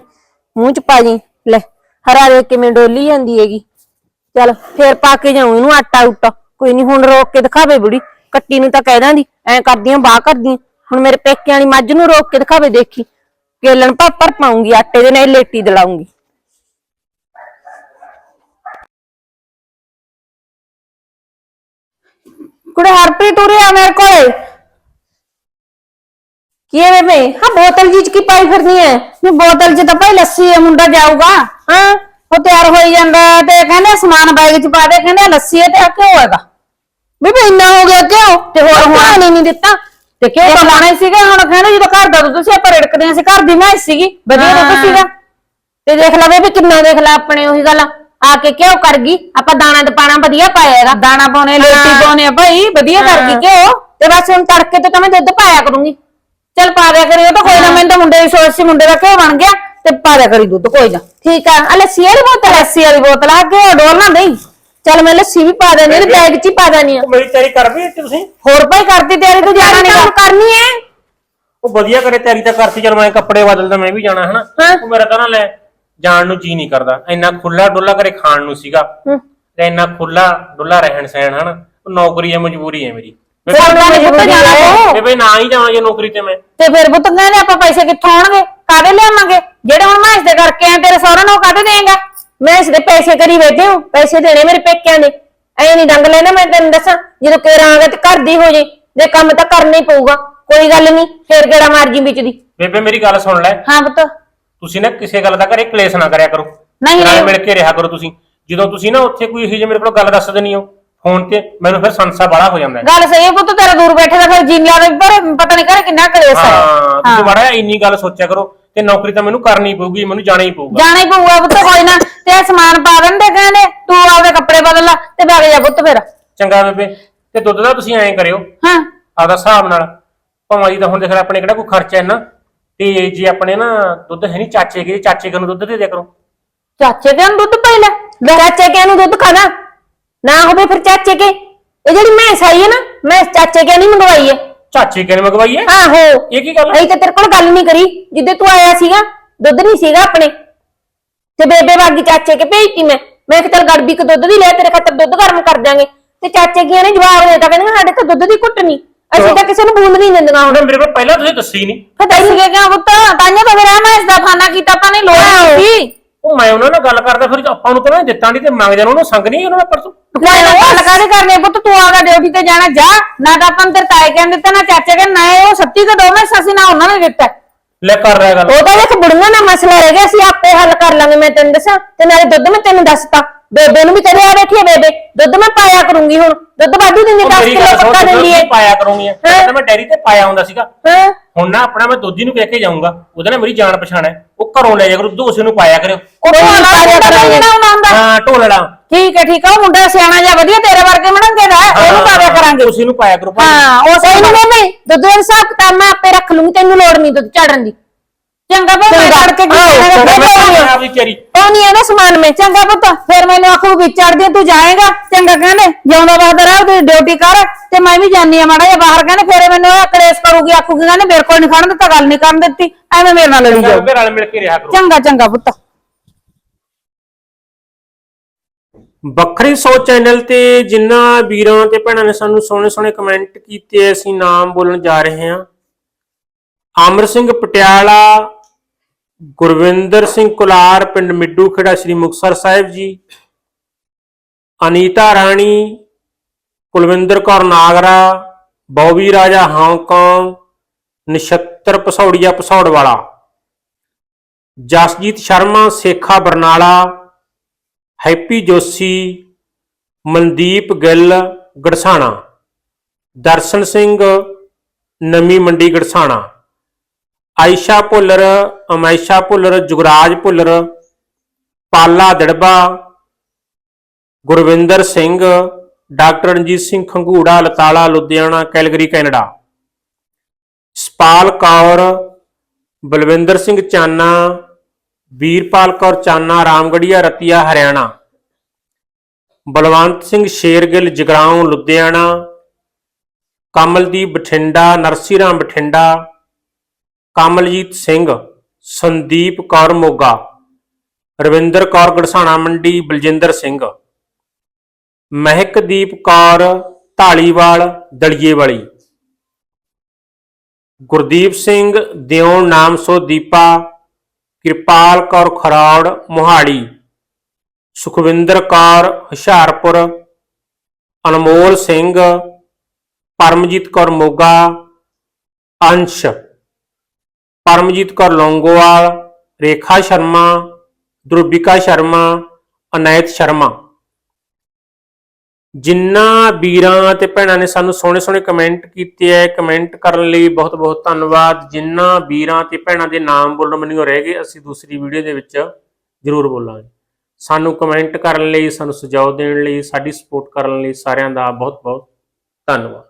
ਮੂੰਹ ਚ ਪਾ ਜੀ। ਲੈ ਹਰਾ ਦੇ ਕਿਵੇਂ ਡੋਲੀ ਜਾਂਦੀ ਹੈਗੀ। ਚੱਲ ਫੇਰ ਪਾ ਕੇ ਜਾਉਂ ਇਹਨੂੰ ਆਟਾ ਉਟਾ ਕੋਈ ਨਹੀਂ ਹੁਣ ਰੋਕ ਕੇ ਦਿਖਾਵੇ ਬੁੜੀ, ਕੱਟੀ ਨੂੰ ਤਾਂ ਕਹਿ ਦਾਂਦੀ, ਐ ਕਰਦੀਆਂ, ਬਾਹ ਕਰਦੀਆਂ। ਹੁਣ ਮੇਰੇ ਪੇਕੇ ਵਾਲੀ ਮੱਝ ਨੂੰ ਰੋਕ ਕੇ ਦਿਖਾਵੇ, ਦੇਖੀ। ਕੇਲਣ ਭਰ ਪਾਉਂਗੀ, ਆਟੇ ਦੇ ਨਾਲ ਲੇਟੀ ਦਲਾਉਂਗੀ। ਕੁੜੇ ਹਰਪ੍ਰੀਤ ਉਰੇ ਆ ਮੇਰੇ ਕੋਲੇ। ਕੀ ਹੈ ਬੇਬੇ? ਹਾਂ ਬੋਤਲ ਜੀ ਚ ਕੀ ਪਾਈ ਫਿਰਦੀ ਹੈ ਨਹੀਂ ਬੋਤਲ 'ਚ ਤਾਂ ਭਾਈ ਲੱਸੀ ਹੈ ਮੁੰਡਾ ਜਾਊਗਾ। ਹਾਂ। ਉਹ ਤਿਆਰ ਹੋਈ ਜਾਂਦਾ ਤੇ ਕਹਿੰਦੇ ਸਮਾਨ ਬੈਗ 'ਚ ਪਾ ਦੇ ਕਹਿੰਦੇ ਲੱਸੀ ਹੈ ਤੇ ਆ ਕਿਉਂ ਹੈਗਾ। ਬੇਬੇ ਇੰਨਾ ਹੋ ਗਿਆ ਕਿਉਂ ਤੇ ਹੋਰ ਹੁਣ? ਪਾਣੀ ਨਹੀਂ ਦਿੱਤਾ। ਤੇ ਕਿਉਂ ਕਮਾਣੇ ਸੀਗੇ ਹੁਣ ਕਹਿੰਦੇ ਜਦੋਂ ਘਰ ਦਾ ਦੁੱਧ ਸੀ ਆਪਾਂ ਰਿੜਕਦੇ ਸੀ ਘਰ ਦੀ ਮੈਂ ਸੀਗੀ ਵਧੀਆ ਦੁੱਧ। ਸੀਗਾ। ਤੇ ਦੇਖ ਲੈ ਬੇਬੇ ਕਿੰਨਾ ਦੇਖ ਲੈ ਆਪਣੇ ਉਹੀ ਗੱਲ ਆ ਕੇ ਕਿਉਂ ਕਰ ਗਈ ਆਪਾਂ ਦਾਣਾ ਤੇ ਪਾਣਾ ਵਧੀਆ ਪਾਇਆ ਹੈਗਾ। ਦਾਣਾ ਪਾਉਣੇ ਲੋਟੀ। ਪਾਉਣੇ ਆ ਭਾਈ ਵਧੀਆ ਕਰ ਗਈ ਕਿਉਂ ਤੇ ਬਸ ਹੁਣ ਤੜਕੇ ਤੇ ਤਾਂ ਮੈਂ ਦੁੱਧ ਪਾਇਆ ਕਰੂੰਗੀ। ਚੱਲ ਪਾ ਦਿਆ ਕਰੀ ਉਹ ਤਾਂ ਕੋਈ ਨਾ ਮੈਨੂੰ ਤਾਂ ਮੁੰਡੇ ਦੀ ਸੋਚ ਸੀ ਮੁੰਡੇ ਦਾ ਕਿਉਂ ਬਣ ਗਿਆ। ਤੇ ਪਾ ਦਿਆ ਕਰੀ ਦੁੱਧ ਕੋਈ ਨਾ। ਠੀਕ ਆ ਆ ਲੱਸੀ ਵਾਲੀ ਬੋਤਲ? ਲੱਸੀ ਵਾਲੀ ਬੋਤਲ ਆ ਕੇ ਡੋਲ ਨਾ ਨਹੀਂ ਚੱਲ ਮੈਂ ਲੱਸੀ ਵੀ ਪਾ ਦੇਣੀ ਤੇ ਬੈਗ 'ਚ ਹੀ ਪਾ ਦੇਣੀ ਆ। ਉਹ ਮੇਰੀ ਤਿਆਰੀ ਕਰ ਵੀ ਤੁਸੀਂ? ਹੋਰ ਭਾਈ ਕਰਦੀ ਤਿਆਰੀ ਤੂੰ ਜਾਣਾ ਕੰਮ ਨਹੀਂ ਕਰਨੀ ਹੈ ਉਹ ਵਧੀਆ ਕਰੇ ਤਿਆਰੀ ਤਾਂ ਕਰਤੀ ਚਲ ਮੈਂ ਕੱਪੜੇ ਬਦਲਦਾ ਮੈਂ ਵੀ ਜਾਣਾ ਹਨਾ? ਹਾਂ। ਉਹ ਮੇਰਾ ਤਾਂ ਨਾ ਲੈ ਜਾਣ ਨੂੰ ਜੀ ਨਹੀਂ ਕਰਦਾ। ਇੰਨਾ ਖੁੱਲਾ ਡੁੱਲਾ ਕਰੇ ਖਾਣ ਨੂੰ ਸੀਗਾ। ਹੂੰ। ਤੇ ਇੰਨਾ ਖੁੱਲਾ ਡੁੱਲਾ ਰਹਿਣ ਸਹਿਣ ਹਨਾ? ਉਹ ਨੌਕਰੀ ਹੈ ਮਜਬੂਰੀ ਹੈ ਮੇਰੀ। ਫਿਰ ਉਹਨਾਂ ਨੇ ਪੁੱਤ ਜਾਣਾ ਤੂੰ। ਬੇਬੇ ਨਾ ਹੀ ਜਾਵਾਂ ਜੇ ਨੌਕਰੀ ਤੇ ਮੈਂ। ਤੇ ਫਿਰ ਪੁੱਤ ਕਹਿੰਦੇ ਆਪਾਂ ਪੈਸੇ ਕਿੱਥੋਂ ਆਉਣਗੇ? ਕਾਹਦੇ ਲਿਆਵਾਂਗੇ? ਜਿਹੜੇ ਹੁਣ ਮੈਂ ਇਸ ਦੇ ਕਰਕੇ ਆ ਤੇਰੇ ਸਹੁਰਾ ਪੈਸੇ ਕਰੀ ਬੈਠੇ ਹੋ ਪੈਸੇ ਦੇਣੇ ਮੇਰੇ ਪੇਕਿਆਂ ਨੇ। ਐ ਨਹੀਂ ਡੰਗ ਲੈਣਾ ਮੈਂ ਤੈਨੂੰ ਦੱਸਾਂ ਜਦੋਂ ਕੇਰਾਂ ਆ ਗਿਆ ਤੇ ਘਰ ਦੀ ਹੋ ਜੇ ਜੇ ਕੰਮ ਤਾਂ ਕਰਨਾ ਹੀ ਪਊਗਾ ਕੋਈ ਗੱਲ ਨਹੀਂ ਫੇਰ ਕਿਹੜਾ ਮਾਰਜੀ ਵਿੱਚ ਦੀ? ਬੇਬੇ ਮੇਰੀ ਗੱਲ ਸੁਣ ਲੈ। ਹਾਂ ਪੁੱਤ। ਤੁਸੀਂ ਨਾ ਕਿਸੇ ਗੱਲ ਦਾ ਘਰੇ ਕਲੇਸ਼ ਨਾ ਕਰਿਆ ਕਰੋ। ਨਹੀਂ, ਨਾਲ। ਮਿਲ ਕੇ ਰਿਹਾ ਕਰੋ ਤੁਸੀਂ। ਜਦੋਂ ਤੁਸੀਂ ਨਾ ਉੱਥੇ ਕੋਈ ਇਹੋ ਜਿਹੀ ਮੇਰੇ ਕੋਲ ਗੱਲ ਦੱਸ ਦੇਣੀ ਹੋ ਫੋਨ ਤੇ ਮੈਨੂੰ ਫਿਰ ਸੰਸਾ ਬੜਾ ਹੋ ਜਾਂਦਾ ਹੈ। ਗੱਲ ਸਹੀ ਹੈ ਪੁੱਤ ਤੇਰਾ ਦੂਰ ਬੈਠੇ ਦਾ ਫਿਰ ਜੀਨੀਆਂ ਦੇ ਪਰ ਪਤਾ ਨਹੀਂ ਕਰੇ ਕਿੰਨਾ ਕਲੇਸ਼ ਹੈ। ਹਾਂ ਤੁਸੀਂ ਮਾੜਾ ਜਿਹਾ ਇੰਨੀ ਗੱਲ ਸੋਚਿਆ ਕਰੋ ਤੇ ਨੌਕਰੀ ਤਾਂ ਮੈਨੂੰ ਕਰਨੀ ਪਊਗੀ ਮੈਨੂੰ ਜਾਣਾ ਹੀ ਪਊਗਾ। ਜਾਣਾ ਹੀ ਪਊਗਾ ਪੁੱਤ ਕੋਈ ਨਾ ਤੇ ਇਹ ਸਮਾਨ ਪਾ ਦਿੰਦੇ ਕਹਿੰਦੇ ਤੂੰ ਆਪਦੇ ਕੱਪੜੇ ਬਦਲ ਲਾ ਤੇ ਵਗ ਜਾ ਪੁੱਤ ਫਿਰ। ਚੰਗਾ ਬੇਬੇ ਤੇ ਦੁੱਧ ਦਾ ਤੁਸੀਂ ਐਂ ਕਰਿਓ। ਹਾਂ। ਆਪਦਾ ਹਿਸਾਬ ਨਾਲ ਭਾਵੇਂ ਜੀ ਤਾਂ ਹੁਣ ਦੇਖ ਲੈ ਆਪਣੇ ਕਿਹੜਾ ਕੋਈ ਖਰਚਾ ਇੰਨਾ ਤੇ ਜੇ ਆਪਣੇ ਨਾ ਦੁੱਧ ਹੈ ਨਹੀਂ ਚਾਚੇ ਕੇ ਚਾਚੇ ਕੇ ਨੂੰ ਦੁੱਧ ਦੇ ਦਿਆ ਕਰੋ। ਚਾਚੇ ਦੇ ਨੂੰ ਦੁੱਧ ਪਈ ਲੈ? ਚਾਚੇ ਕੇ ਨੂੰ ਦੁੱਧ ਖਾਣਾ ਨਾ ਹੋਵੇ ਫਿਰ ਚਾਚੇ ਕੇ। ਇਹ ਜਿਹੜੀ ਮੈਂਸ ਆਈ ਹੈ ਨਾ ਮੈਂ ਚਾਚੇ ਕੇ ਨਹੀਂ ਮੰਗਵਾਈ ਹੈ। ਚਾਚੇ ਕੇ ਨੇ ਮੰਗਵਾਈ ਹੈ? ਆਹੋ। ਇਹ ਕੀ ਗੱਲ ਅਸੀਂ ਤਾਂ ਤੇਰੇ ਕੋਲ ਗੱਲ ਨਹੀਂ ਕਰੀ। ਜਿੱਦੇ ਤੂੰ ਆਇਆ ਸੀਗਾ ਦੁੱਧ ਨਹੀਂ ਸੀਗਾ ਆਪਣੇ। ਤੇ ਬੇਬੇ ਵਾਗੀ ਚਾਚੇ ਕੇ ਭੇਜਤੀ ਮੈਂ। ਮੈਂ ਕਿ ਚੱਲ ਗੜਬੀ ਕ ਦੁੱਧ ਦੀ ਲੈ ਤੇਰੇ ਖਾਤਰ ਦੁੱਧ ਗਰਮ ਕਰ ਦਿਆਂਗੇ। ਤੇ ਚਾਚੇ ਕੀ ਨੇ ਜਵਾਬ ਦੇਤਾ ਕਹਿੰਦੇ ਸਾਡੇ ਤਾਂ ਦੁੱਧ ਦੀ ਘੁੱਟ ਨਹੀਂ। ਅਸੀਂ ਤਾਂ ਕਿਸੇ ਨੂੰ ਬੂੰਦ ਨਹੀਂ ਦਿੰਦੀਆਂ ਹੁਣ। ਉਹਨੇ ਮੇਰੇ ਕੋਲ ਪਹਿਲਾਂ ਤੁਸੀਂ ਦੱਸੀ ਨਹੀਂ। ਫਿਰ ਦੱਸ ਕੇ ਪੁੱਤ? ਤਾਂਿਆ ਤਾਂ ਫਿਰ ਮੈਂ ਇਸ ਦਾ ਫਾਨਾ ਕੀਤਾ ਆਪਾਂ ਨੇ ਲੋੜ ਨਹੀਂ ਸੀ। ਉਹ ਮੈਂ ਉਹਨਾਂ ਨਾਲ ਗੱਲ ਕਰਦਾ ਫਿਰ ਆਪਾਂ ਨੂੰ ਤਾਂ ਨੇ ਦਿੱਤਾ ਨਹੀਂ ਤੇ ਮੰਗ ਜਾਣ ਉਹਨੂੰ ਸੰਗ ਨਹੀਂ ਉਹਨਾਂ ਦਾ ਪਰਸੋਂ। ਕੋਈ ਨਾ ਗੱਲ ਕਾਹਦੇ ਕਰਨੇ ਪੁੱਤ? ਤੂੰ ਆਪਦਾ ਡਿਊਟੀ ਤੇ ਜਾਣਾ ਜਾ। ਨਾ ਤਾਂ ਆਪਾਂ ਨੂੰ ਤੇਰੇ ਤਾਏ ਕਹਿੰਦੇ ਦਿੱਤਾ ਨਾ ਚਾਚੇ ਕਹਿੰਦੇ ਨਾ ਇਹ ਉਹ ਸੱਤੀ ਤੇ ਦੋਵੇਂ ਸੱਸੀ ਨਾ ਉਹਨਾਂ ਨੇ ਦਿੱਤਾ। ਲੈ ਕਰ ਰਿਹਾ ਗੱਲ। ਉਹ ਤਾਂ ਦੇਖ ਬੁੜੀਆਂ ਦਾ ਮਸਲਾ ਰਹਿ ਗਿਆ ਅਸੀਂ ਆਪੇ ਹੱਲ ਕਰ ਲਾਂਗੇ ਮੈਂ ਤੈਨੂੰ ਦੱਸਾਂ। ਤੇ ਨਾਲੇ ਦੁੱਧ ਮੈਂ ਤੈਨੂੰ ਦੱਸਤਾ। ਬੇਬੇ ਨੂੰ ਵੀ ਕਦੇ ਆ ਬੈਠੀ ਹੈ ਬੇਬੇ। ਦੁੱਧ ਮੈਂ ਪਾਇਆ ਕਰੂੰਗੀ ਹੁਣ। ਦੁੱਧ ਵਾਧੂ ਦਿੰਦੀ ਉਹ 10 ਮੇਰੀ ਕਿਲੋ ਪੱਕਾ ਦਿੰਦੀ ਹੈ। ਪਾਇਆ ਕਰੂੰਗੀ। ਤਾਂ ਮੈਂ ਡੈਰੀ ਤੇ ਪਾਇਆ ਹੁੰਦਾ ਸੀਗਾ। ਹਾਂ? ਹੁਣ ਨਾ ਆਪਣਾ ਮੈਂ ਦੋਧੀ ਨੂੰ ਕਹਿ ਕੇ ਜਾਊਂਗਾ ਉਹਦੇ ਨਾਲ ਮੇਰੀ ਜਾਣ ਪਛਾਣ ਹੈ। ਉਹ ਘਰੋਂ ਲੈ ਜਾ ਕਰੂ ਦੁੱਧ ਉਸੇ ਨੂੰ ਪਾਇਆ ਕਰਿਓ। ਕੋਈ ਨੀ, ਪਾਇਆ ਕਰਾਂਗੇ। ਹਾਂ ਠੀਕ ਹੈ ਠੀਕ ਹੈ ਉਹ ਮੁੰਡਾ ਸਿਆਣਾ ਜਿਹਾ ਵਧੀਆ ਤੇਰੇ ਵਰਗੇ ਮਣੰਗੇ ਦਾ ਉਹਨੂੰ ਪਾਵਿਆ ਕਰਾਂਗੇ। ਉਸੇ ਨੂੰ ਪਾਇਆ ਕਰੋ ਭਾਈ। ਹਾਂ ਉਹ ਕੋਈ ਨਹੀਂ ਬੇਬੇ ਦੁੱਧ ਦਾ ਹਿਸਾਬ ਕਿਤਾਬ ਮੈਂ ਆਪੇ ਰੱਖ ਲੂੰਗੀ ਤੈਨੂੰ ਲੋੜ ਨਹੀਂ ਦੁੱਧ ਚਾੜਨ ਦੀ। ਚੰਗਾ ਭਾਈ ਮੈਂ ਚੰਗਾ। ਫੜ ਕੇ ਆਹੋ, ਕਿਸੇ ਚੰਗਾ, ਨੇ ਮੈਂ ਪਾਉਣੀ ਆਪ ਦੀ ਚਰੀ ਉਹ ਨਹੀਂ ਇਹਦਾ ਸਮਾਨ ਮੈਂ ਚੰਗਾ ਪੁੱਤ ਫਿਰ ਮੈਨੂੰ ਆਖੂ ਵੀ ਚੜਦੀ ਤੂੰ ਜਾਏਗਾ। ਚੰਗਾ ਕਹਿੰਦੇ ਜਿਉਂਦਾ ਬਾਹਰ ਰਹਿ ਤੂੰ ਡਿਊਟੀ ਕਰ। ਤੇ ਮੈਂ ਵੀ ਜਾਨੀ ਆ ਮਾੜਾ ਜਿਹਾ ਬਾਹਰ ਕਹਿੰਦੇ ਫਿਰ ਮੈਨੂੰ ਇਹ ਕਲੇਸ਼ ਕਰੂਗੀ ਆਖੂਗੀ ਕਹਿੰਦੇ ਮੇਰੇ ਕੋਲ ਨਹੀਂ ਖੜਨ ਦਿੱਤਾ ਗੱਲ ਨਹੀਂ ਕਰਨ ਦਿੱਤੀ। ਐਵੇਂ ਮੇਰੇ ਨਾਲ ਲੜੀ ਜਾਓ। ਬੇ ਰਲ ਮਿਲ ਕੇ ਰਿਹਾ ਕਰੋ। ਚੰਗਾ ਚੰਗਾ ਪੁੱਤ। ਵੱਖਰੀ ਸੋਚ ਚੈਨਲ ਤੇ ਜਿਨ੍ਹਾਂ ਵੀਰਾਂ ਤੇ ਭੈਣਾਂ ਨੇ ਸਾਨੂੰ ਸੋਹਣੇ ਸੋਹਣੇ ਕਮੈਂਟ ਕੀਤੇ ਅਸੀਂ ਨਾਮ ਬੋਲਣ ਜਾ ਰਹੇ ਹਾਂ। ਅਮਰ ਸਿੰਘ ਪਟਿਆਲਾ ਗੁਰਵਿੰਦਰ ਸਿੰਘ ਕੁਲਾਰ, ਪਿੰਡ ਮਿੱਡੂ ਖੇੜਾ, ਸ੍ਰੀ ਮੁਕਤਸਰ ਸਾਹਿਬ ਜੀ। ਅਨੀਤਾ ਰਾਣੀ, ਕੁਲਵਿੰਦਰ ਕੌਰ ਨਾਗਰਾ, ਬੌਬੀ ਰਾਜਾ ਹਾਂਗਕਾਂਗ ਨਛੱਤਰ ਪਸੌੜੀਆ ਪਸੌੜ ਵਾਲਾ ਜਸਜੀਤ ਸ਼ਰਮਾ, ਸੇਖਾ ਬਰਨਾਲਾ, ਹੈਪੀ ਜੋਸ਼ੀ, ਮਨਦੀਪ ਗਿੱਲ, ਗੜਸਾਣਾ। ਦਰਸ਼ਨ ਸਿੰਘ, ਨਵੀਂ Mandi ਗੜਸਾਣਾ। Ayesha Bhullar, ਅਮੈਸ਼ਾ Bhullar, Jugraj Bhullar, Pala Darba, Gurvinder Singh, doctor Ranjit Singh Khangura, Latala, Ludhiana, Calgary, Canada. Sapal Kaur, Balwinder Singh Chana, Veerpal Kaur Chana, Ramgarhia, Ratia, Haryana. Balwant Singh Shergill, Jagraon, Ludhiana. Kamaldeep Bathinda, Narsiram Bathinda. Kamaljit Singh, Sandeep Kaur Moga, Ravinder Kaur Garsana Mandi, Baljinder Singh. Mehakdeep Kaur Dhaliwal ਦਲੀਏ ਵਾਲੀ ਗੁਰਦੀਪ ਸਿੰਘ ਦਿਉਣ ਨਾਮ ਸੋ ਦੀਪਾ, ਕਿਰਪਾਲ ਕੌਰ ਖਰੌੜ, ਮੋਹਾਲੀ। ਸੁਖਵਿੰਦਰ ਕੌਰ ਹੁਸ਼ਿਆਰਪੁਰ। ਅਨਮੋਲ ਸਿੰਘ, ਪਰਮਜੀਤ ਕੌਰ ਮੋਗਾ। ਅੰਸ਼। ਪਰਮਜੀਤ ਕੌਰ ਲੌਂਗੋਵਾਲ, ਰੇਖਾ ਸ਼ਰਮਾ ਧਰੁਵਿਕਾ ਸ਼ਰਮਾ ਅਨਾਇਤ ਸ਼ਰਮਾ। ਜਿਨ੍ਹਾਂ ਵੀਰਾਂ ਤੇ ਭੈਣਾਂ ਨੇ ਸਾਨੂੰ ਸੋਹਣੇ ਸੋਹਣੇ ਕਮੈਂਟ ਕੀਤੇ ਐ, ਕਮੈਂਟ ਕਰਨ ਲਈ ਬਹੁਤ ਬਹੁਤ ਧੰਨਵਾਦ। ਜਿਨ੍ਹਾਂ ਵੀਰਾਂ ਤੇ ਭੈਣਾਂ ਦੇ ਨਾਮ ਬੋਲਣ ਮੈਨੂੰ ਰਹਿ ਗਏ, ਅਸੀਂ ਦੂਸਰੀ ਵੀਡੀਓ ਦੇ ਵਿੱਚ ਜ਼ਰੂਰ ਬੋਲਾਂਗੇ। ਸਾਨੂੰ ਕਮੈਂਟ ਕਰਨ ਲਈ, ਸਾਨੂੰ ਸੁਝਾਅ ਦੇਣ ਲਈ, ਸਾਡੀ ਸਪੋਰਟ ਕਰਨ ਲਈ ਸਾਰਿਆਂ ਦਾ ਬਹੁਤ ਬਹੁਤ ਧੰਨਵਾਦ।